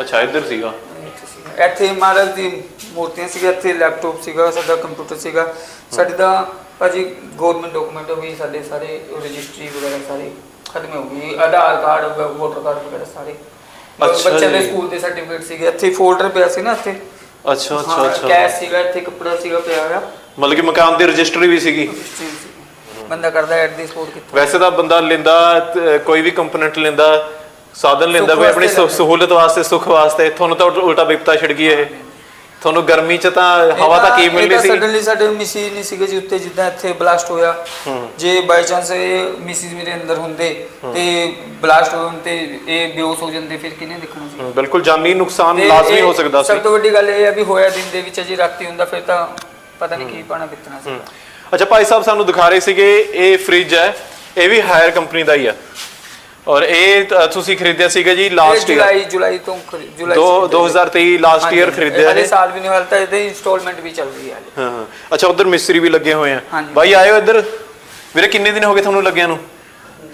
ਅੱਛਾ ਇੱਧਰ ਸੀਗਾ। ਇੱਥੇ ਸੀਗਾ। ਇੱਥੇ ਮਹਾਰਾਜ ਦੀ ਮੂਰਤੀਆਂ ਸੀਗਾ ਇੱਥੇ ਲੈਪਟਾਪ ਸੀਗਾ ਸਾਡਾ ਕੰਪਿਊਟਰ ਸੀਗਾ। ਸਾਡੇ ਦਾ ਭਾਜੀ ਗਵਰਨਮੈਂਟ ਡਾਕੂਮੈਂਟ ਵੀ ਸਾਡੇ ਸਾਰੇ ਰਜਿਸਟਰੀ ਵਗੈਰਾ ਸਾਰੇ ਖਤਮ ਹੋ ਗਈ ਆਧਾਰ ਕਾਰਡ ਵੋਟਰ ਕਾਰਡ ਵਗੈਰਾ ਸਾਰੇ। ਅੱਛਾ ਬੱਚਿਆਂ ਦੇ ਜੀ। ਸਕੂਲ ਦੇ ਸਰਟੀਫਿਕੇਟ ਸੀਗੇ। ਇੱਥੇ ਫੋਲਡਰ ਪਿਆ ਸੀ ਨਾ ਇੱਥੇ। ਅੱਛਾ ਅੱਛਾ ਅੱਛਾ। ਕੈਸ਼ ਸੀਗਾ ਇੱਥੇ ਕੱਪੜਾ ਸੀਗਾ ਪਿਆ ਹੋਇਆ। ਮਤਲਬ ਕਿ ਮਕਾਨ ਦੀ ਰਜਿਸਟਰੀ ਵੀ ਸੀਗੀ। ਬੰਦਾ ਕਰਦਾ ਐਟ ਦੀ ਸਪੋਰਟ ਕੀਤਾ ਵੈਸੇ ਤਾਂ ਬੰਦਾ ਲੈਂਦਾ ਕੋਈ ਵੀ ਕੰਪੋਨੈਂਟ ਲੈਂਦਾ ਸਾਧਨ ਲੈਂਦਾ ਕੋਈ ਆਪਣੀ ਸਹੂਲਤ ਵਾਸਤੇ ਸੁੱਖ ਵਾਸਤੇ ਤੁਹਾਨੂੰ ਤਾਂ ਉਲਟ- ਵਿਪਤਾ ਛਿੜ ਗਈ ਇਹ। ਤੁਹਾਨੂੰ ਗਰਮੀ ਚ ਤਾਂ ਹਵਾ ਤਾਂ ਕੀ ਮਿਲਣੀ ਸੀ? ਸਡਨਲੀ ਸਾਡੇ ਮਿਸਿਸ ਨਹੀਂ ਸੀਗੇ ਜੀ ਉੱਤੇ ਜਿੱਦਾਂ ਇੱਥੇ ਬਲਾਸਟ ਹੋਇਆ। ਜੇ ਬਾਈ ਚਾਂਸ ਇਹ ਮਿਸਿਸ ਮੇਰੇ ਅੰਦਰ ਹੁੰਦੇ ਤੇ ਬਲਾਸਟ ਹੋਣ ਤੇ ਇਹ ਬੇਹੋਸ਼ ਹੋ ਜਾਂਦੇ ਫਿਰ ਕਿਹਨੇ ਦੇਖਣਾ ਸੀ ਬਿਲਕੁਲ ਜਾਨੀ ਨੁਕਸਾਨ ਲਾਜ਼ਮੀ ਹੋ ਸਕਦਾ ਸੀ। ਸਭ ਤੋਂ ਵੱਡੀ ਗੱਲ ਇਹ ਹੈ ਵੀ ਹੋਇਆ ਦਿਨ ਦੇ ਵਿੱਚ ਜੀ ਰਾਤੀ ਹੁੰਦਾ ਫਿਰ ਤਾਂ ਪਤਾ ਨਹੀਂ ਕੀ ਪਾਣਾ ਬਿੱਤਣਾ ਸੀ। ਅੱਛਾ ਭਾਈ ਸਾਹਿਬ ਸਾਨੂੰ ਦਿਖਾ ਰਹੇ ਸੀਗੇ ਇਹ ਫ੍ਰਿਜ ਹੈ ਇਹ ਵੀ ਹਾਇਰ ਕੰਪਨੀ ਦਾ ਹੀ ਆ ਔਰ ਇਹ ਤੁਸੀਂ ਖਰੀਦਿਆ ਸੀਗਾ ਜੀ ਲਾਸਟ ਈਅਰ ਜੁਲਾਈ ਜੁਲਾਈ ਤੋਂ ਜੁਲਾਈ 2023 ਲਾਸਟ ਈਅਰ ਖਰੀਦਿਆ ਹੈ ਸਾਲ ਵੀ ਨਹੀਂ ਹੋਇਆ ਤਾਂ ਇਹਦੇ ਇੰਸਟਾਲਮੈਂਟ ਵੀ ਚੱਲ ਰਹੀ ਹੈ ਹਾਂ ਹਾਂ। ਅੱਛਾ ਉਧਰ ਮਿਸਤਰੀ ਵੀ ਲੱਗੇ ਹੋਏ ਆ। ਬਾਈ ਆਇਓ ਇੱਧਰ। ਵੀਰੇ ਕਿੰਨੇ ਦਿਨ ਹੋ ਗਏ ਤੁਹਾਨੂੰ ਲੱਗਿਆਂ ਨੂੰ?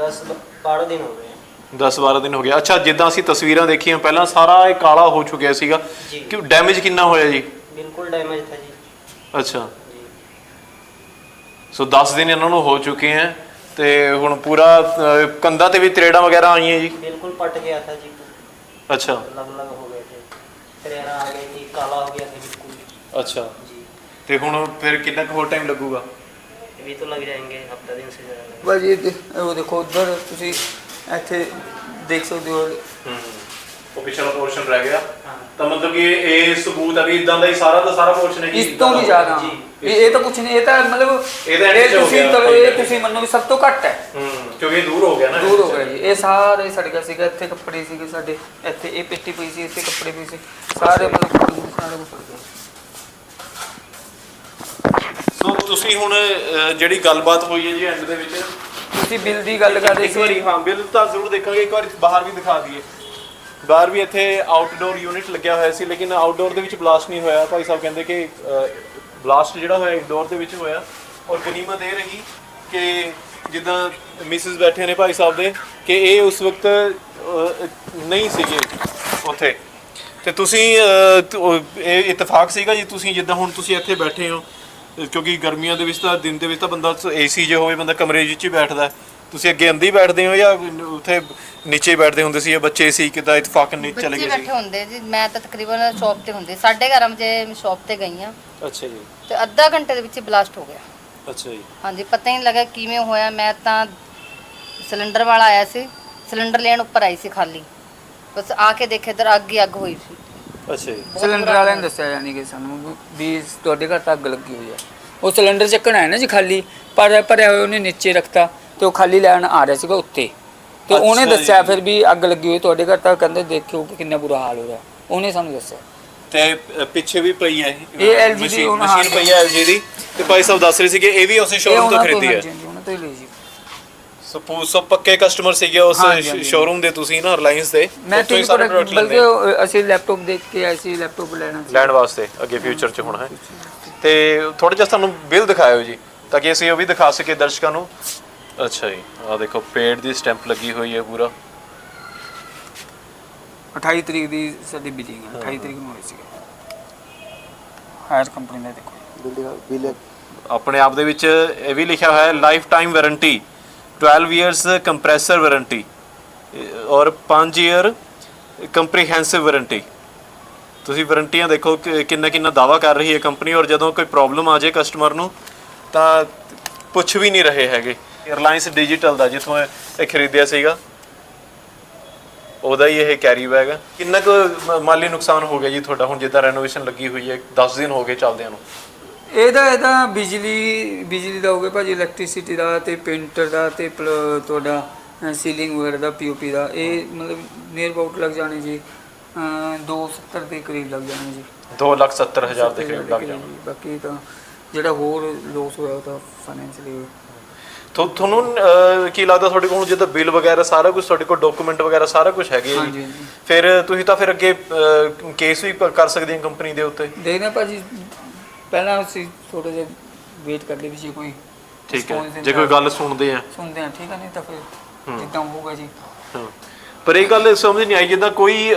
10 12 ਦਿਨ ਹੋ ਗਏ। 10-12 ਦਿਨ ਹੋ ਗਿਆ ਅੱਛਾ ਜਿੱਦਾਂ ਅਸੀਂ ਤਸਵੀਰਾਂ ਦੇਖੀਆਂ ਪਹਿਲਾਂ ਸਾਰਾ ਇਹ ਕਾਲਾ ਹੋ ਚੁੱਕਿਆ ਸੀਗਾ। ਕਿ ਡੈਮੇਜ ਕਿੰਨਾ ਹੋਇਆ ਜੀ? ਬਿਲਕੁਲ ਡੈਮੇਜ ਥਾ ਜੀ। ਅੱਛਾ। ਸੋ 10 ਦਿਨ ਇਹਨਾਂ ਨੂੰ ਹੋ ਚੁੱਕੇ ਹੈ ਤੇ ਹੁਣ ਪੂਰਾ ਅ, ਕੰਧਾਂ ਤੇ ਵੀ ਤਰੇੜਾਂ ਵਗੈਰਾ ਆਈਆਂ ਜੀ बिल्कुल पट गया था जी ਅੱਛਾ अलग अलग हो गए थे त्रेरा आ गई थी काला हो गया था बिल्कुल ਅੱਛਾ जी ਤੇ ਹੁਣ ਫਿਰ ਕਿੰਨਾ ਕੁ ਹੋਰ ਟਾਈਮ ਲੱਗੂਗਾ अभी तो लग जाएंगे हफ्ता दिन से ज़्यादा लगेगा। ਭਾਜੀ ਇਹ ਦੇ- ਉਹ ਦੇਖੋ ਉਧਰ ਤੁਸੀਂ ਇੱਥੇ ਦੇਖ ਸਕਦੇ ਹੋ ਹੂੰ ਉਹ ਪਿਛਲਾ ਪੋਰਸ਼ਨ ਰਹਿ ਗਿਆ। ਤਾਂ ਮਤਲਬ ਕਿ ਇਹ ਇਹ ਸਬੂਤ ਆ ਵੀ ਇਦਾਂ ਦਾ ਹੀ ਸਾਰਾ ਦਾ ਸਾਰਾ ਪੋਰਸ਼ਨ ਹੈ ਜੀ ਇਸ ਤੋਂ ਵੀ ਜ਼ਿਆਦਾ। ਜੀ। ਇਹ ਇਹ ਤਾਂ ਕੁਝ ਨਹੀਂ ਇਹ ਤਾਂ ਮਤਲਬ end ਇਹ ਚ ਹੋ ਤੁਸੀਂ ਗਿਆ, ਤਾਂ ਇਹ। ਤੁਸੀਂ ਮੰਨੋ ਵੀ ਸਭ ਤੋਂ ਘੱਟ ਹੈ। ਹੂੰ ਕਿਉਂਕਿ ਇਹ ਦੂਰ ਹੋ ਗਿਆ ਨਾ। ਦੂਰ ਹੋ ਗਿਆ ਜੀ। ਇਹ ਸਾਰੇ ਸੜ ਗਿਆ ਸੀਗਾ ਇੱਥੇ ਕੱਪੜੇ ਸੀਗੇ ਸਾਡੇ ਇੱਥੇ ਇਹ ਪੇਟੀ ਪਈ ਸੀ ਇੱਥੇ ਕੱਪੜੇ ਪਏ ਸੀ। ਸਾਰੇ ਮਤਲਬ ਸਾਰੇ ਸੜ ਗਿਆ ਸੋ। ਤੁਸੀਂ ਹੁਣ ਜਿਹੜੀ ਗੱਲਬਾਤ ਹੋਈ ਹੈ ਜੀ ਐਂਡ ਦੇ ਵਿੱਚ। ਤੁਸੀਂ ਬਿੱਲ ਦੀ ਗੱਲ ਕਰ ਰਹੇ ਇੱਕ ਵਾਰੀ ਸੀ। ਹਾਂ ਬਿੱਲ ਤਾਂ ਜ਼ਰੂਰ ਦੇਖਾਂਗੇ ਇੱਕ ਵਾਰੀ ਬਾਹਰ ਵੀ ਦਿਖਾ ਦਈਏ। ਬਾਹਰ ਵੀ ਇੱਥੇ ਆਊਟਡੋਰ ਯੂਨਿਟ ਲੱਗਿਆ ਹੋਇਆ ਸੀ, ਲੇਕਿਨ ਆਊਟਡੋਰ ਦੇ ਵਿੱਚ ਬਲਾਸਟ ਨਹੀਂ ਹੋਇਆ। ਭਾਈ ਸਾਹਿਬ ਕਹਿੰਦੇ ਕਿ ਬਲਾਸਟ ਜਿਹੜਾ ਹੋਇਆ ਇੰਡੋਰ ਦੇ ਵਿੱਚ ਹੋਇਆ। ਔਰ ਗਨੀਮਤ ਇਹ ਰਹੀ ਕਿ ਜਿੱਦਾਂ ਮਿਸਿਸ ਬੈਠੇ ਨੇ ਭਾਈ ਸਾਹਿਬ ਦੇ, ਕਿ ਇਹ ਉਸ ਵਕਤ ਨਹੀਂ ਸੀਗੇ ਉੱਥੇ। ਤੇ ਤੁਸੀਂ ਇਹ ਇਤਫਾਕ ਸੀਗਾ ਜੀ ਤੁਸੀਂ ਜਿੱਦਾਂ ਹੁਣ ਤੁਸੀਂ ਇੱਥੇ ਬੈਠੇ ਹੋ? ਕਿਉਂਕਿ ਗਰਮੀਆਂ ਦੇ ਵਿੱਚ ਤਾਂ, ਦਿਨ ਦੇ ਵਿੱਚ ਤਾਂ ਬੰਦਾ ਏਸੀ ਜੇ ਹੋਵੇ, ਬੰਦਾ ਕਮਰੇ ਵਿੱਚ ਹੀ ਬੈਠਦਾ। ਤੁਸੀਂ ਅੱਗੇ ਅੰਦਰ ਹੀ ਬੈਠਦੇ ਹੋ ਜਾਂ ਉੱਥੇ ਨੀਚੇ ਬੈਠਦੇ ਹੁੰਦੇ ਸੀ ਜਾਂ ਬੱਚੇ ਸੀ ਕਿਦਾਂ ਇਤਫਾਕਨ ਨੀਚੇ ਚਲੇ ਬੱਚੇ ਗਏ ਸੀ? ਬੈਠੇ ਹੁੰਦੇ ਜੀ ਮੈਂ ਤਾਂ ਤਕਰੀਬਨ ਸ਼ਾਪ ਤੇ ਹੁੰਦੀ 11:30 ਵਜੇ ਮੈਂ ਸ਼ਾਪ ਤੇ ਗਈ ਆ ਅੱਛਾ ਜੀ। ਤੇ ਅੱਧਾ ਘੰਟੇ ਦੇ ਵਿੱਚ ਬਲਾਸਟ ਹੋ ਗਿਆ। ਅੱਛਾ ਜੀ। ਹਾਂਜੀ ਪਤਾ ਹੀ ਨਹੀਂ ਲੱਗਾ ਕਿਵੇਂ ਹੋਇਆ। ਮੈਂ ਤਾਂ ਸਿਲੰਡਰ ਵਾਲਾ ਆਇਆ ਸੀ। ਸਿਲੰਡਰ ਲੈਣ ਉੱਪਰ ਆਈ ਸੀ ਖਾਲੀ। ਬਸ ਆ ਕੇ ਦੇਖੇ ਇਧਰ ਅੱਗ ਹੀ ਅੱਗ ਹੋਈ ਸੀ। ਅੱਛਾ ਜੀ। ਬਹੁਤ ਸਿਲੰਡਰ ਬੁਰਾ ਵਾਲਿਆਂ ਨੇ ਦੱਸਿਆ ਯਾਨੀ ਕਿ ਸਾਨੂੰ ਵੀ ਤੁਹਾਡੇ ਘਰ ਤਾਂ ਅੱਗ ਲੱਗੀ ਹੋਈ ਹੈ ਉਹ ਸਿਲੰਡਰ ਚੱਕਣ ਆਇਆ ਨਾ ਜੀ ਖਾਲੀ। ਪਰ ਭਰਿਆ ਹੋਇਆ ਉਹਨੇ ਨੀਚੇ ਰੱਖਤਾ। ਤੇ ਉਹ ਖਾਲੀ ਲੈਣ ਆ ਰਿਹਾ ਸੀਗਾ ਉੱਤੇ ਤੇ ਉਹਨੇ ਅੱਛਾ ਦੱਸਿਆ ਜੀ। ਫਿਰ ਵੀ ਅੱਗ ਲੱਗੀ ਹੋਈ ਤੁਹਾਡੇ ਘਰ ਤਾਂ ਕਹਿੰਦੇ ਦੇਖਿਓ ਕਿ ਕਿੰਨਾ ਬੁਰਾ ਹਾਲ ਹੋ ਰਿਹਾ। ਉਹਨੇ ਸਾਨੂੰ ਦੱਸਿਆ। ਤੇ ਅ, ਪਿੱਛੇ ਵੀ ਪਈ ਹੈ ਇਹ LG ਦੀ ਮਸ਼ੀਨ ਹੁਣ ਮਸ਼ੀਨ। ਪਈ ਹੈ LG ਦੀ। ਤੇ ਭਾਈ ਸਾਹਿਬ ਦੱਸ ਰਹੇ ਸੀਗੇ ਇਹ ਵੀ ਉਸੇ ਇਹ ਸ਼ੋਰੂਮ ਤੋਂ ਉਹਨਾਂ ਖਰੀਦੀ ਹੈ। ਹਾਂਜੀ, ਹਾਂਜੀ, ਉਹਨਾਂ ਤੋਂ ਹੀ ਲਈ ਜੀ ਸੋ ਪੂ- ਸੋ ਪੱਕੇ ਕਸਟਮਰ ਸੀਗੇ ਉਸ ਹਾਂਜੀ, ਹਾਂਜੀ। ਸ਼ੋਰੂਮ ਦੇ ਤੁਸੀਂ ਨਾ ਰਿਲਾਇੰਸ ਦੇ। ਮੈਂ ਉੱਥੋਂ ਹੀ ਠੀਕ ਸਾਰੇ ਪ੍ਰੋਡਕਟ product ਲੈਂਦੇ ਬਲਕਿ। ਉਹ ਅਸੀਂ ਲੈਪਟਾਪ ਦੇਖ ਕੇ ਆਏ ਸੀ ਲੈਪਟਾਪ ਲੈਣਾ ਸੀ। ਲੈਣ ਵਾਸਤੇ ਅੱਗੇ ਫਿਊਚਰ 'ਚ ਹੋਣਾ ਹੈ। ਤੇ ਥੋੜਾ ਜਿਹਾ ਸਾਨੂੰ ਬਿੱਲ ਦਿਖਾਇਓ ਜੀ ਤਾਂ ਕਿ ਅਸੀਂ ਉਹ ਵੀ ਦਿਖਾ ਸਕੀਏ ਦਰਸ਼ਕਾਂ ਨੂੰ। ਅੱਛਾ ਜੀ। ਆ ਦੇਖੋ ਪੇਡ ਦੀ ਸਟੈਂਪ ਲੱਗੀ ਹੋਈ ਹੈ ਪੂਰਾ। 28 ਤਰੀਕ ਦੀ ਸਾਡੀ ਬਿਲਿੰਗ ਹੈ। 28 ਤਰੀਕ ਨੂੰ ਹੋਈ ਸੀ। ਹਾਇਰ ਕੰਪਨੀ ਦਾ ਦੇਖੋ। ਆਪਣੇ ਆਪ ਦੇ ਵਿੱਚ ਇਹ ਵੀ ਲਿਖਿਆ ਹੋਇਆ ਹੈ life time warranty 12 years compressor warranty ਔਰ 5 ਇਅਰ ਕੰਪਰੀਹੈਂਸਿਵ ਵਾਰੰਟੀ ਤੁਸੀਂ ਵਾਰੰਟੀਆਂ ਦੇਖੋ ਕਿ ਕਿੰਨਾ ਕਿੰਨਾ ਦਾਵਾ ਕਰ ਰਹੀ ਹੈ ਕੰਪਨੀ ਔਰ ਜਦੋਂ ਕੋਈ ਪ੍ਰੋਬਲਮ ਆ ਜਾਏ ਕਸਟਮਰ ਨੂੰ ਤਾਂ ਪੁੱਛ ਵੀ ਨਹੀਂ ਰਹੇ ਹੈਗੇ। 에ਅਰਲਾਈਨਸ ਡਿਜੀਟਲ ਦਾ ਜਿੱਥੋਂ ਇਹ ਇਹ ਖਰੀਦਿਆ ਸੀਗਾ। ਉਹਦਾ ਹੀ ਇਹ ਕੈਰੀ ਬੈਗ ਹੈ ਕਿੰਨਾ ਕੁ ਮ- ਮਾਲੀ ਨੁਕਸਾਨ ਹੋ ਗਿਆ ਜੀ ਤੁਹਾਡਾ? ਹੁਣ ਜਿੱਦਾਂ ਰੈਨੋਵੇਸ਼ਨ ਲੱਗੀ ਹੋਈ ਹੈ 10 ਦਿਨ ਹੋ ਗਏ ਚੱਲਦਿਆਂ ਨੂੰ। ਇਹਦਾ ਇਹਦਾ ਬਿਜਲੀ ਬਿਜਲੀ ਦਾ ਹੋਊਗਾ ਭਾਜੀ ਇਲੈਕਟ੍ਰਿਸਿਟੀ ਦਾ ਤੇ ਪੇਂਟਰ ਦਾ ਤੇ ਪਲ- ਤੁਹਾਡਾ ਸੀਲਿੰਗ ਵਗੈਰਾ ਦਾ ਪੀਓਪੀ ਦਾ। ਇਹ ਮਤਲਬ ਨੀਅਰ ਅਬਾਊਟ ਲੱਗ ਜਾਣੇ ਜੀ। ਅਹ 270 ਦੇ ਕਰੀਬ ਲੱਗ ਜਾਣੇ ਜੀ। 270000 ਦੇ ਕਰੀਬ ਲੱਗ ਜਾਣਾ। ਬਾਕੀ ਤਾਂ ਜਿਹੜਾ ਹੋਰ ਲੋਸ ਹੋਇਆ ਉਹ ਤਾਂ ਫਾਈਨੈਂਸ਼ੀਅਲੀ ਤੁ- ਤੁਹਾਨੂੰ ਅਹ, ਕੀ ਲੱਗਦਾ ਤੁਹਾਡੇ ਕੋਲ ਜਿੱਦਾਂ ਬਿੱਲ ਵਗੈਰਾ ਸਾਰਾ ਕੁਝ ਤੁਹਾਡੇ ਕੋਲ ਡਾਕੂਮੈਂਟ ਵਗੈਰਾ ਸਾਰਾ ਕੁਝ ਹੈਗੇ ਆ ਜੀ? ਹਾਂਜੀ। ਫਿਰ ਤੁਸੀਂ ਤਾਂ ਫਿਰ ਅੱਗੇ ਕੇਸ ਵੀ ਕਰ ਸਕਦੇ ਹੋ ਕੰਪਨੀ ਦੇ ਉੱਤੇ? ਦੇਖਦੇ ਹਾਂ ਭਾਜੀ ਪਹਿਲਾਂ ਅਸੀਂ ਥੋੜਾ ਜਿਹਾ ਵੇਟ ਕਰਦੇ ਵੀ ਜੇ ਕੋਈ ਠੀਕ ਹੈ। ਜੇ ਕੋਈ ਗੱਲ ਸੁਣਦੇ ਆ। ਸੁਣਦੇ ਆ ਠੀਕ ਹੈ ਨਹੀਂ ਤਾਂ ਫਿਰ ਜਿੱਦਾਂ ਹੋਊਗਾ ਜੀ। ਹਾਂ। ਪਰ ਇਹ ਗੱਲ ਸਮਝ ਨਹੀਂ ਆਈ ਜਿੱਦਾਂ ਕੋਈ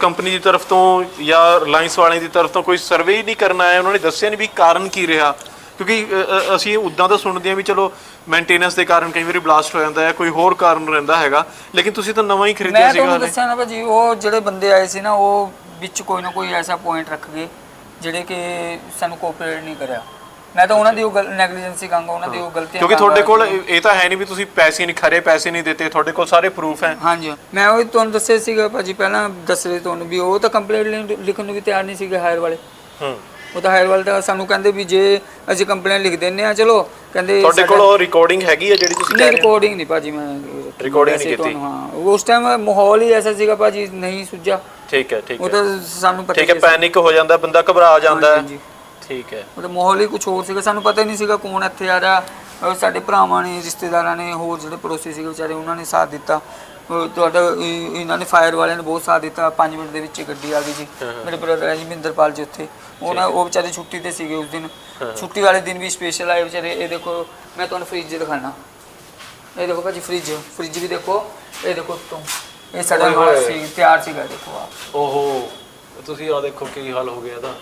ਕੰਪਨੀ ਦੀ ਤਰਫ ਤੋਂ ਜਾਂ ਰਿਲਾਇੰਸ ਵਾਲਿਆਂ ਦੀ ਤਰਫ ਤੋਂ ਕੋਈ ਸਰਵੇ ਹੀ ਨਹੀਂ ਕਰਨ ਆਇਆ ਉਹਨਾਂ ਨੇ ਦੱਸਿਆ ਨਹੀਂ ਵੀ ਕਾਰਨ ਕੀ ਰਿਹਾ। ਕਿਉਂਕਿ ਅ, ਅ, ਅਸੀਂ ਉਦਾਂ ਤਾਂ ਸੁਣਦੇ ਹਾਂ ਵੀ ਚਲੋ ਮੇਨਟੇਨੈਂਸ ਦੇ ਕਾਰਨ ਕਈ ਵਾਰੀ ਬਲਾਸਟ ਹੋ ਜਾਂਦਾ ਹੈ ਕੋਈ ਹੋਰ ਕਾਰਨ ਰਹਿੰਦਾ ਹੈਗਾ। ਲੇਕਿਨ ਤੁਸੀਂ ਤਾਂ ਨਵਾਂ ਹੀ ਖਰੀਦਿਆ ਮੈਂ ਸੀਗਾ ਤੁਹਾਨੂੰ ਹਲੇ। ਦੱਸਿਆ ਨਾ ਭਾਜੀ ਉਹ ਜਿਹੜੇ ਬੰਦੇ ਆਏ ਸੀ ਨਾ ਉਹ ਵਿੱਚ ਕੋਈ ਨਾ ਕੋਈ ਐਸਾ ਪੁਆਇੰਟ ਰੱਖ ਗਏ ਜਿਹੜੇ ਕਿ ਸਾਨੂੰ ਕੋਆਪਰੇਟ ਨਹੀਂ ਕਰਿਆ। ਮੈਂ ਤਾਂ ਉਹਨਾਂ ਦੀ ਉਹ ਨੈਗਲੀਜੈਂਸੀ ਕਹਾਂਗਾ ਉਹਨਾਂ ਦੀ ਉਹ ਗਲਤੀਆਂ ਕਿਉਂਕਿ ਤੁਹਾਡੇ ਕਹਾਂਗਾ ਕੋਲ ਇਹ ਇਹ ਤਾਂ ਹੈ ਨਹੀਂ ਵੀ ਤੁਸੀਂ ਪੈਸੇ ਨਹੀਂ ਖਰੇ ਪੈਸੇ ਨਹੀਂ ਦਿੱਤੇ ਤੁਹਾਡੇ ਕੋਲ ਸਾਰੇ ਪ੍ਰੂਫ ਹੈ। ਹਾਂਜੀ। ਮੈਂ ਉਹ ਤੁਹਾਨੂੰ ਦੱਸਿਆ ਸੀਗਾ ਭਾਜੀ ਪਹਿਲਾਂ ਦੱਸ ਰਹੇ ਤੁਹਾਨੂੰ ਵੀ ਉਹ ਤਾਂ ਕੰਪਲੇਂਟ ਲਿਖਣ ਨੂੰ ਵੀ ਤਿਆਰ ਨਹੀਂ ਸੀਗੇ ਹਾਇਰ ਵਾਲੇ। ਹੂੰ। ਉਹ ਤਾਂ ਹਾਇਰ ਵਾਲੇ ਤਾਂ ਸਾਨੂੰ ਕਹਿੰਦੇ ਵੀ ਜੇ ਅਸੀਂ ਕੰਪਲੇਂਟ ਲਿਖ ਦਿੰਨੇ ਆ ਚਲੋ ਕਹਿੰਦੇ ਤੁਹਾਡੇ ਕੋਲ ਉਹ ਰਿਕਾਰਡਿੰਗ ਹੈਗੀ ਹੈ ਜਿਹੜੀ ਤੁਸੀਂ ਨਹੀਂ ਕਹਿ ਰਹੇ ਹੋ? ਰਿਕਾਰਡਿੰਗ ਨਹੀਂ ਭਾਜੀ ਮੈਂ ਵੈਸੇ ਨਹੀਂ ਕੀਤੀ। ਹਾਂ। ਉਸ ਟਾਈਮ ਮਾਹੌਲ ਹੀ ਐਸਾ ਸੀਗਾ ਭਾਜੀ ਨਹੀਂ ਸੁੱਜਾ ਠੀਕ ਹੈ ਠੀਕ ਉਹ ਹੈ। ਤਾਂ ਸਾਨੂੰ ਪਤਾ ਠੀਕ ਹੈ। ਪੈਨਿਕ ਹੋ ਜਾਂਦਾ ਬੰਦਾ ਘਬਰਾ ਜਾਂਦਾ। ਹੈ। ਠੀਕ ਹੈ। ਉਹ ਤਾਂ ਮਾਹੌਲ ਹੀ ਕੁਝ ਹੋਰ ਸੀਗਾ ਸਾਨੂੰ ਪਤਾ ਹੀ ਨਹੀਂ ਸੀਗਾ ਕੌਣ ਇੱਥੇ ਆ ਰਿਹਾ। ਸਾਡੇ ਭਰਾਵਾਂ ਨੇ ਰਿਸ਼ਤੇਦਾਰਾਂ ਨੇ ਹੋਰ ਜਿਹੜੇ ਪੜੋਸੀ ਸੀਗੇ ਵਿਚਾਰੇ ਉਹਨਾਂ ਨੇ ਸਾਥ ਦਿੱਤਾ। ਉਹ ਤੁਹਾਡਾ ਇਹ- ਇਹਨਾਂ ਨੇ ਫਾਇਰ ਵਾਲਿਆਂ ਨੇ ਬਹੁਤ ਸਾਥ ਦਿੱਤਾ। 5 ਮਿੰਟ ਦੇ ਵਿੱਚ ਹੀ ਗੱਡੀ ਆ ਗਈ ਜੀ। ਮੇਰੇ ਬ੍ਰਦਰ ਹੈ ਜੀ ਮਹਿੰਦਰਪਾਲ ਜੀ ਉੱਥੇ। ਉਹਨਾਂ ਉਹ ਵਿਚਾਰੇ ਛੁੱਟੀ ਤੇ ਸੀਗੇ ਉਸ ਦਿਨ। ਛੁੱਟੀ ਵਾਲੇ ਦਿਨ ਵੀ ਸਪੈਸ਼ਲ ਆਏ ਵਿਚਾਰੇ। ਇਹ ਦੇਖੋ ਮੈਂ ਤੁਹਾਨੂੰ ਫ੍ਰਿਜ ਦਿਖਾਣਾ ਇਹ ਦੇਖੋ ਭਾਜੀ ਫ੍ਰਿਜ ਫ੍ਰਿਜ ਵੀ ਦੇਖੋ। ਇਹ ਦੇਖੋ ਤੋਂ ਇਹ ਸਾਡਾ ਓਏ ਹੋਏ। ਸੀ ਤਿਆਰ ਸੀਗਾ ਦੇਖੋ ਆ ਓਹੋ ਤੁਸੀਂ ਆ ਦੇਖੋ ਕੀ ਹਾਲ ਹੋ ਗਿਆ ਇਹਦਾ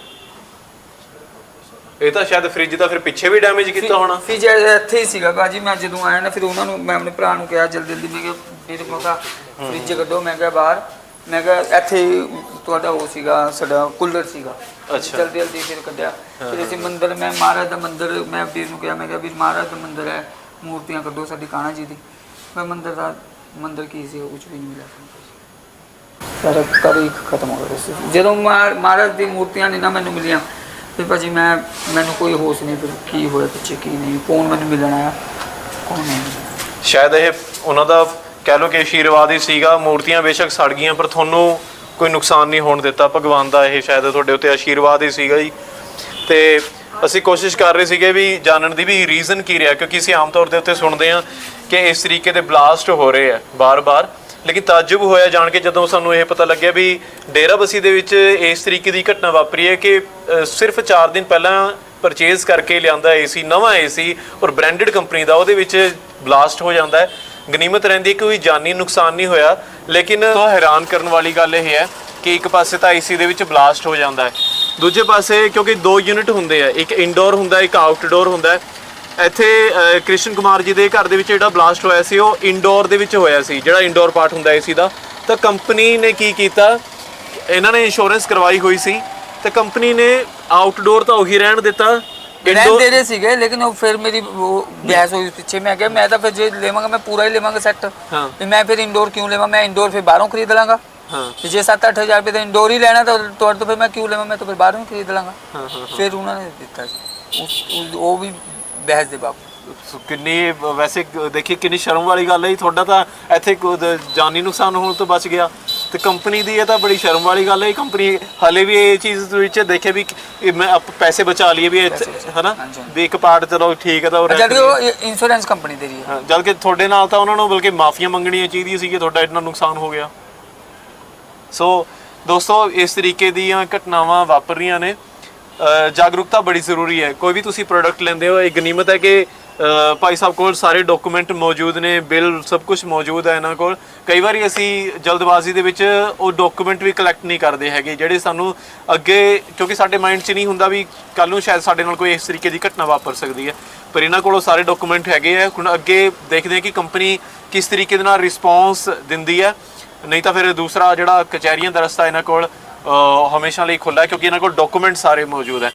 ਇਹ ਤਾਂ ਸ਼ਾਇਦ ਫ੍ਰਿਜ ਦਾ ਫਿਰ ਪਿੱਛੇ ਵੀ ਡੈਮੇਜ ਕੀਤਾ ਹੋਣਾ। ਫਿਰ ਜੇ ਇੱਥੇ ਹੀ ਸੀਗਾ ਬਾਜੀ ਮੈਂ ਜਦੋਂ ਆਇਆ ਨਾ ਫਿਰ ਉਹਨਾਂ ਨੂੰ ਮੈਂ ਆਪਣੇ ਭਰਾ ਨੂੰ ਕਿਹਾ ਜਲਦੀ ਜਲਦੀ ਮੈਂ ਕਿਹਾ ਫਿਰ ਮੈਂ ਕਿਹਾ ਫ੍ਰਿਜ ਕੱਢੋ। ਮੈਂ ਕਿਹਾ ਬਾਹਰ। ਮੈਂ ਕਿਹਾ ਇੱਥੇ ਤੁਹਾਡਾ ਉਹ ਸੀਗਾ ਸਾਡਾ ਕੂਲਰ ਸੀਗਾ। ਅੱਛਾ। ਜਲਦੀ ਜਲਦੀ ਫਿਰ ਕੱਢਿਆ। ਫਿਰ ਅਸੀਂ ਮੰਦਿਰ ਮੈਂ ਮਹਾਰਾਜ ਦਾ ਮੰਦਿਰ ਮੈਂ ਵੀਰ ਨੂੰ ਕਿਹਾ ਮੈਂ ਕਿਹਾ ਵੀਰ ਮਹਾਰਾਜ ਦਾ ਮੰਦਿਰ ਹੈ। ਮੂਰਤੀਆਂ ਕੱਢੋ ਸਾਡੀ ਕਾਣਾ ਜੀ ਦੀ। ਮੈਂ ਮੰਦਿਰ ਦਾ ਮੰਦਿਰ ਕੀ ਸੀ? ਉਹ ਕੁਝ ਵੀ ਨਹੀਂ ਮਿਲਿਆ ਸਾਰਾ ਕਰੀ ਖਤਮ ਹੋ ਗਿਆ ਸੀ। ਜਦੋਂ ਮਹਾ- ਮਹਾਰਾਜ ਦੀ ਮੂਰਤੀਆਂ ਨਹੀਂ ਨਾ ਮੈਨੂੰ ਮਿਲੀਆਂ ਫਿਰ ਭਾਜੀ ਮੈਂ ਮੈਨੂੰ ਕੋਈ ਹੋਸ਼ ਨਹੀਂ ਫਿਰ ਕੀ ਹੋਇਆ ਪਿੱਛੇ ਕੀ ਨਹੀਂ ਕੌਣ ਮੈਨੂੰ ਮਿਲਣ ਆਇਆ ਕੌਣ ਨਹੀਂ ਸ਼ਾਇਦ ਇਹ ਉਹਨਾਂ ਦਾ ਕਹਿ ਲੋ ਕਿ ਆਸ਼ੀਰਵਾਦ ਹੀ ਸੀਗਾ, ਮੂਰਤੀਆਂ ਬੇਸ਼ੱਕ ਸੜ ਗਈਆਂ, ਪਰ ਤੁਹਾਨੂੰ ਕੋਈ ਨੁਕਸਾਨ ਨਹੀਂ ਹੋਣ ਦਿੱਤਾ। ਭਗਵਾਨ ਦਾ ਇਹ ਸ਼ਾਇਦ ਤੁਹਾਡੇ ਉੱਤੇ ਆਸ਼ੀਰਵਾਦ ਹੀ ਸੀਗਾ ਜੀ। ਤੇ ਅਸੀਂ ਕੋਸ਼ਿਸ਼ ਕਰ ਰਹੇ ਸੀਗੇ ਵੀ ਜਾਣਨ ਦੀ ਵੀ ਰੀਜ਼ਨ ਕੀ ਰਿਹਾ, ਕਿਉਂਕਿ ਅਸੀਂ ਆਮ ਤੌਰ ਦੇ ਉੱਤੇ ਸੁਣਦੇ ਹਾਂ ਕਿ ਇਸ ਤਰੀਕੇ ਦੇ ਬਲਾਸਟ ਹੋ ਰਹੇ ਆ ਬਾਰ-ਬਾਰ। ਲੇਕਿਨ ਤਾਜੁਬ ਹੋਇਆ ਜਾਣ ਕੇ ਜਦੋਂ ਸਾਨੂੰ ਇਹ ਪਤਾ ਲੱਗਿਆ ਵੀ ਡੇਰਾਬੱਸੀ ਦੇ ਵਿੱਚ ਇਸ ਤਰੀਕੇ ਦੀ ਘਟਨਾ ਵਾਪਰੀ ਹੈ ਕਿ ਸਿਰਫ 4 ਦਿਨ ਪਹਿਲਾਂ ਪਰਚੇਜ਼ ਕਰਕੇ ਲਿਆਂਦਾ ਏਸੀ, ਨਵਾਂ ਏਸੀ ਔਰ ਬ੍ਰਾਂਡਡ ਕੰਪਨੀ ਦਾ, ਉਹਦੇ ਵਿੱਚ ਬਲਾਸਟ ਹੋ ਜਾਂਦਾ ਹੈ। ਗਨੀਮਤ ਰਹਿੰਦੀ ਕੋਈ ਜਾਨੀ ਨੁਕਸਾਨ ਨਹੀਂ ਹੋਇਆ, ਲੇਕਿਨ ਤੋਂ ਹੈਰਾਨ ਕਰਨ ਵਾਲੀ ਗੱਲ ਇਹ ਹੈ ਕਿ ਇੱਕ ਪਾਸੇ ਤਾਂ ਏਸੀ ਦੇ ਵਿੱਚ ਬਲਾਸਟ ਹੋ ਜਾਂਦਾ ਹੈ। ਦੂਜੇ ਪਾਸੇ ਕਿਉਂਕਿ ਦੋ ਯੂਨਿਟ ਹੁੰਦੇ ਆ, ਇੱਕ ਇਨਡੋਰ ਹੁੰਦਾ, ਇੱਕ ਆਊਟਡੋਰ ਹੁੰਦਾ ਇੱਥੇ ਕ੍ਰਿਸ਼ਨ ਕੁਮਾਰ ਜੀ ਦੇ ਘਰ ਦੇ ਵਿੱਚ ਜਿਹੜਾ ਬਲਾਸਟ ਹੋਇਆ ਸੀ, ਉਹ ਇਨਡੋਰ ਦੇ ਵਿੱਚ ਹੋਇਆ ਸੀ, ਜਿਹੜਾ ਇਨਡੋਰ ਪਾਰਟ ਹੁੰਦਾ ਏਸੀ ਦਾ। ਤਾਂ ਕੰਪਨੀ ਨੇ ਕੀ ਕੀਤਾ? ਇਹਨਾਂ ਨੇ ਇੰਸ਼ੋਰੈਂਸ ਕਰਵਾਈ ਹੋਈ ਸੀ, ਤੇ ਕੰਪਨੀ ਨੇ ਆਊਟਡੋਰ ਤਾਂ ਉਹੀ ਰਹਿਣ ਦਿੱਤਾ। ਰਹਿਣ ਦੇ ਰਹੇ ਸੀਗੇ ਲੇਕਿਨ ਉਹ ਫਿਰ ਮੇਰੀ ਉਹ ਬਹਿਸ ਹੋਈ ਪਿੱਛੇ। ਮੈਂ ਕਿਹਾ ਮੈਂ ਤਾਂ ਫਿਰ ਜੇ ਲੇਵਾਂਗਾ ਮੈਂ ਪੂਰਾ ਹੀ ਲੇਵਾਂਗਾ ਸੈੱਟ ਹਾਂ। ਤੇ ਮੈਂ ਫਿਰ ਇੰਡੋਰ ਕਿਉਂ ਲੇਵਾਂ? ਮੈਂ ਇੰਡੋਰ ਫਿਰ ਬਾਹਰੋਂ ਖਰੀਦ ਲਾਂਗਾ। ਹਾਂ। ਤੇ ਜੇ 7-8000 ਰੁਪਏ ਦਾ ਇੰਡੋਰ ਹੀ ਲੈਣਾ ਤਾਂ ਤੁਹਾਡੇ ਤੋਂ ਫਿਰ ਮੈਂ ਕਿਉਂ ਲਵਾਂ? ਮੈਂ ਤਾਂ ਫਿਰ ਬਾਹਰੋਂ ਹੀ ਖਰੀਦ ਲਾਂਗਾ। ਹਾਂ, ਹਾਂ, ਫਿਰ ਉਹਨਾਂ ਨੇ ਦਿੱਤਾ ਉਸ- ਉਹ ਵੀ ਬਹਿਸ ਦੇ ਬਾਪ ਸੋ ਕਿੰਨੀ ਵੈਸੇ ਦੇਖੀ ਕਿੰਨੀ ਸ਼ਰਮ ਵਾਲੀ ਗੱਲ ਹੈ ਤੁਹਾਡਾ ਤਾਂ ਇੱਥੇ ਜਾਨੀ ਨੁਕਸਾਨ ਹੋਣ ਤੋਂ ਬਚ ਗਿਆ। ਤੇ ਕੰਪਨੀ ਦੀ ਇਹ ਤਾਂ ਬੜੀ ਸ਼ਰਮ ਵਾਲੀ ਗੱਲ ਹੈ ਕੰਪਨੀ ਹਲੇ ਵੀ ਇਹ ਚੀਜ਼ ਵਿੱਚ ਦੇਖੇ ਵੀ ਇਹ ਮੈਂ ਆਪ ਪੈਸੇ ਬਚਾ ਲਈਏ ਵੀ ਹਨਾ। ਵੀ ਇੱਕ ਪਾਰਟ ਚਲੋ ਠੀਕ ਹੈ ਤਾਂ ਉਹ ਜਦ ਕਿ ਉਹ ਇੰਸ਼ੋਰੈਂਸ ਕੰਪਨੀ ਦੇ ਰਹੀ ਹੈ। ਜਦ ਕਿ ਤੁਹਾਡੇ ਨਾਲ ਤਾਂ ਉਹਨਾਂ ਨੂੰ ਬਲਕਿ ਮਾਫੀਆਂ ਮੰਗਣੀਆਂ ਚਾਹੀਦੀਆਂ ਸੀ ਕਿ ਤੁਹਾਡਾ ਇੰਨਾ ਨੁਕਸਾਨ ਹੋ ਗਿਆ। ਸੋ ਦੋਸਤੋ ਇਸ ਤਰੀਕੇ ਦੀਆਂ ਘਟਨਾਵਾਂ ਵਾਪਰ ਰਹੀਆਂ ਨੇ। ਜਾਗਰੂਕਤਾ ਬੜੀ ਜ਼ਰੂਰੀ ਹੈ। ਕੋਈ ਵੀ ਤੁਸੀਂ ਪ੍ਰੋਡਕਟ ਲੈਂਦੇ ਹੋ ਇਹ ਗਨੀਮਤ ਹੈ ਕਿ ਭਾਈ ਸਾਹਿਬ ਕੋਲ ਸਾਰੇ ਡਾਕੂਮੈਂਟ ਮੌਜੂਦ ਨੇ, ਬਿੱਲ ਸਭ ਕੁਝ ਮੌਜੂਦ ਹੈ ਇਹਨਾਂ ਕੋਲ। ਕਈ ਵਾਰੀ ਅਸੀਂ ਜਲਦਬਾਜ਼ੀ ਦੇ ਵਿੱਚ ਉਹ ਡਾਕੂਮੈਂਟ ਵੀ ਕਲੈਕਟ ਨਹੀਂ ਕਰਦੇ ਹੈਗੇ, ਜਿਹੜੇ ਸਾਨੂੰ ਅੱਗੇ, ਕਿਉਂਕਿ ਸਾਡੇ ਮਾਈਂਡ 'ਚ ਨਹੀਂ ਹੁੰਦਾ ਵੀ ਕੱਲ ਨੂੰ ਸ਼ਾਇਦ ਸਾਡੇ ਨਾਲ ਕੋਈ ਇਸ ਤਰੀਕੇ ਦੀ ਘਟਨਾ ਵਾਪਰ ਸਕਦੀ ਹੈ। ਪਰ ਇਹਨਾਂ ਕੋਲੋਂ ਸਾਰੇ ਡਾਕੂਮੈਂਟ ਹੈਗੇ ਆ। ਹੁਣ ਅੱਗੇ ਦੇਖਦੇ ਹਾਂ ਕਿ ਕੰਪਨੀ ਕਿਸ ਤਰੀਕੇ ਦੇ ਨਾਲ ਰਿਸਪੌਂਸ ਦਿੰਦੀ ਹੈ। ਨਹੀਂ ਤਾਂ ਫਿਰ ਦੂਸਰਾ ਜਿਹੜਾ ਕਚਹਿਰੀਆਂ ਦਾ ਰਸਤਾ ਇਹਨਾਂ ਕੋਲ ਹਮੇਸ਼ਾ ਲਈ ਖੁੱਲਾ ਹੈ, ਕਿਉਂਕਿ ਇਹਨਾਂ ਕੋਲ ਡਾਕੂਮੈਂਟ ਸਾਰੇ ਮੌਜੂਦ ਹੈ।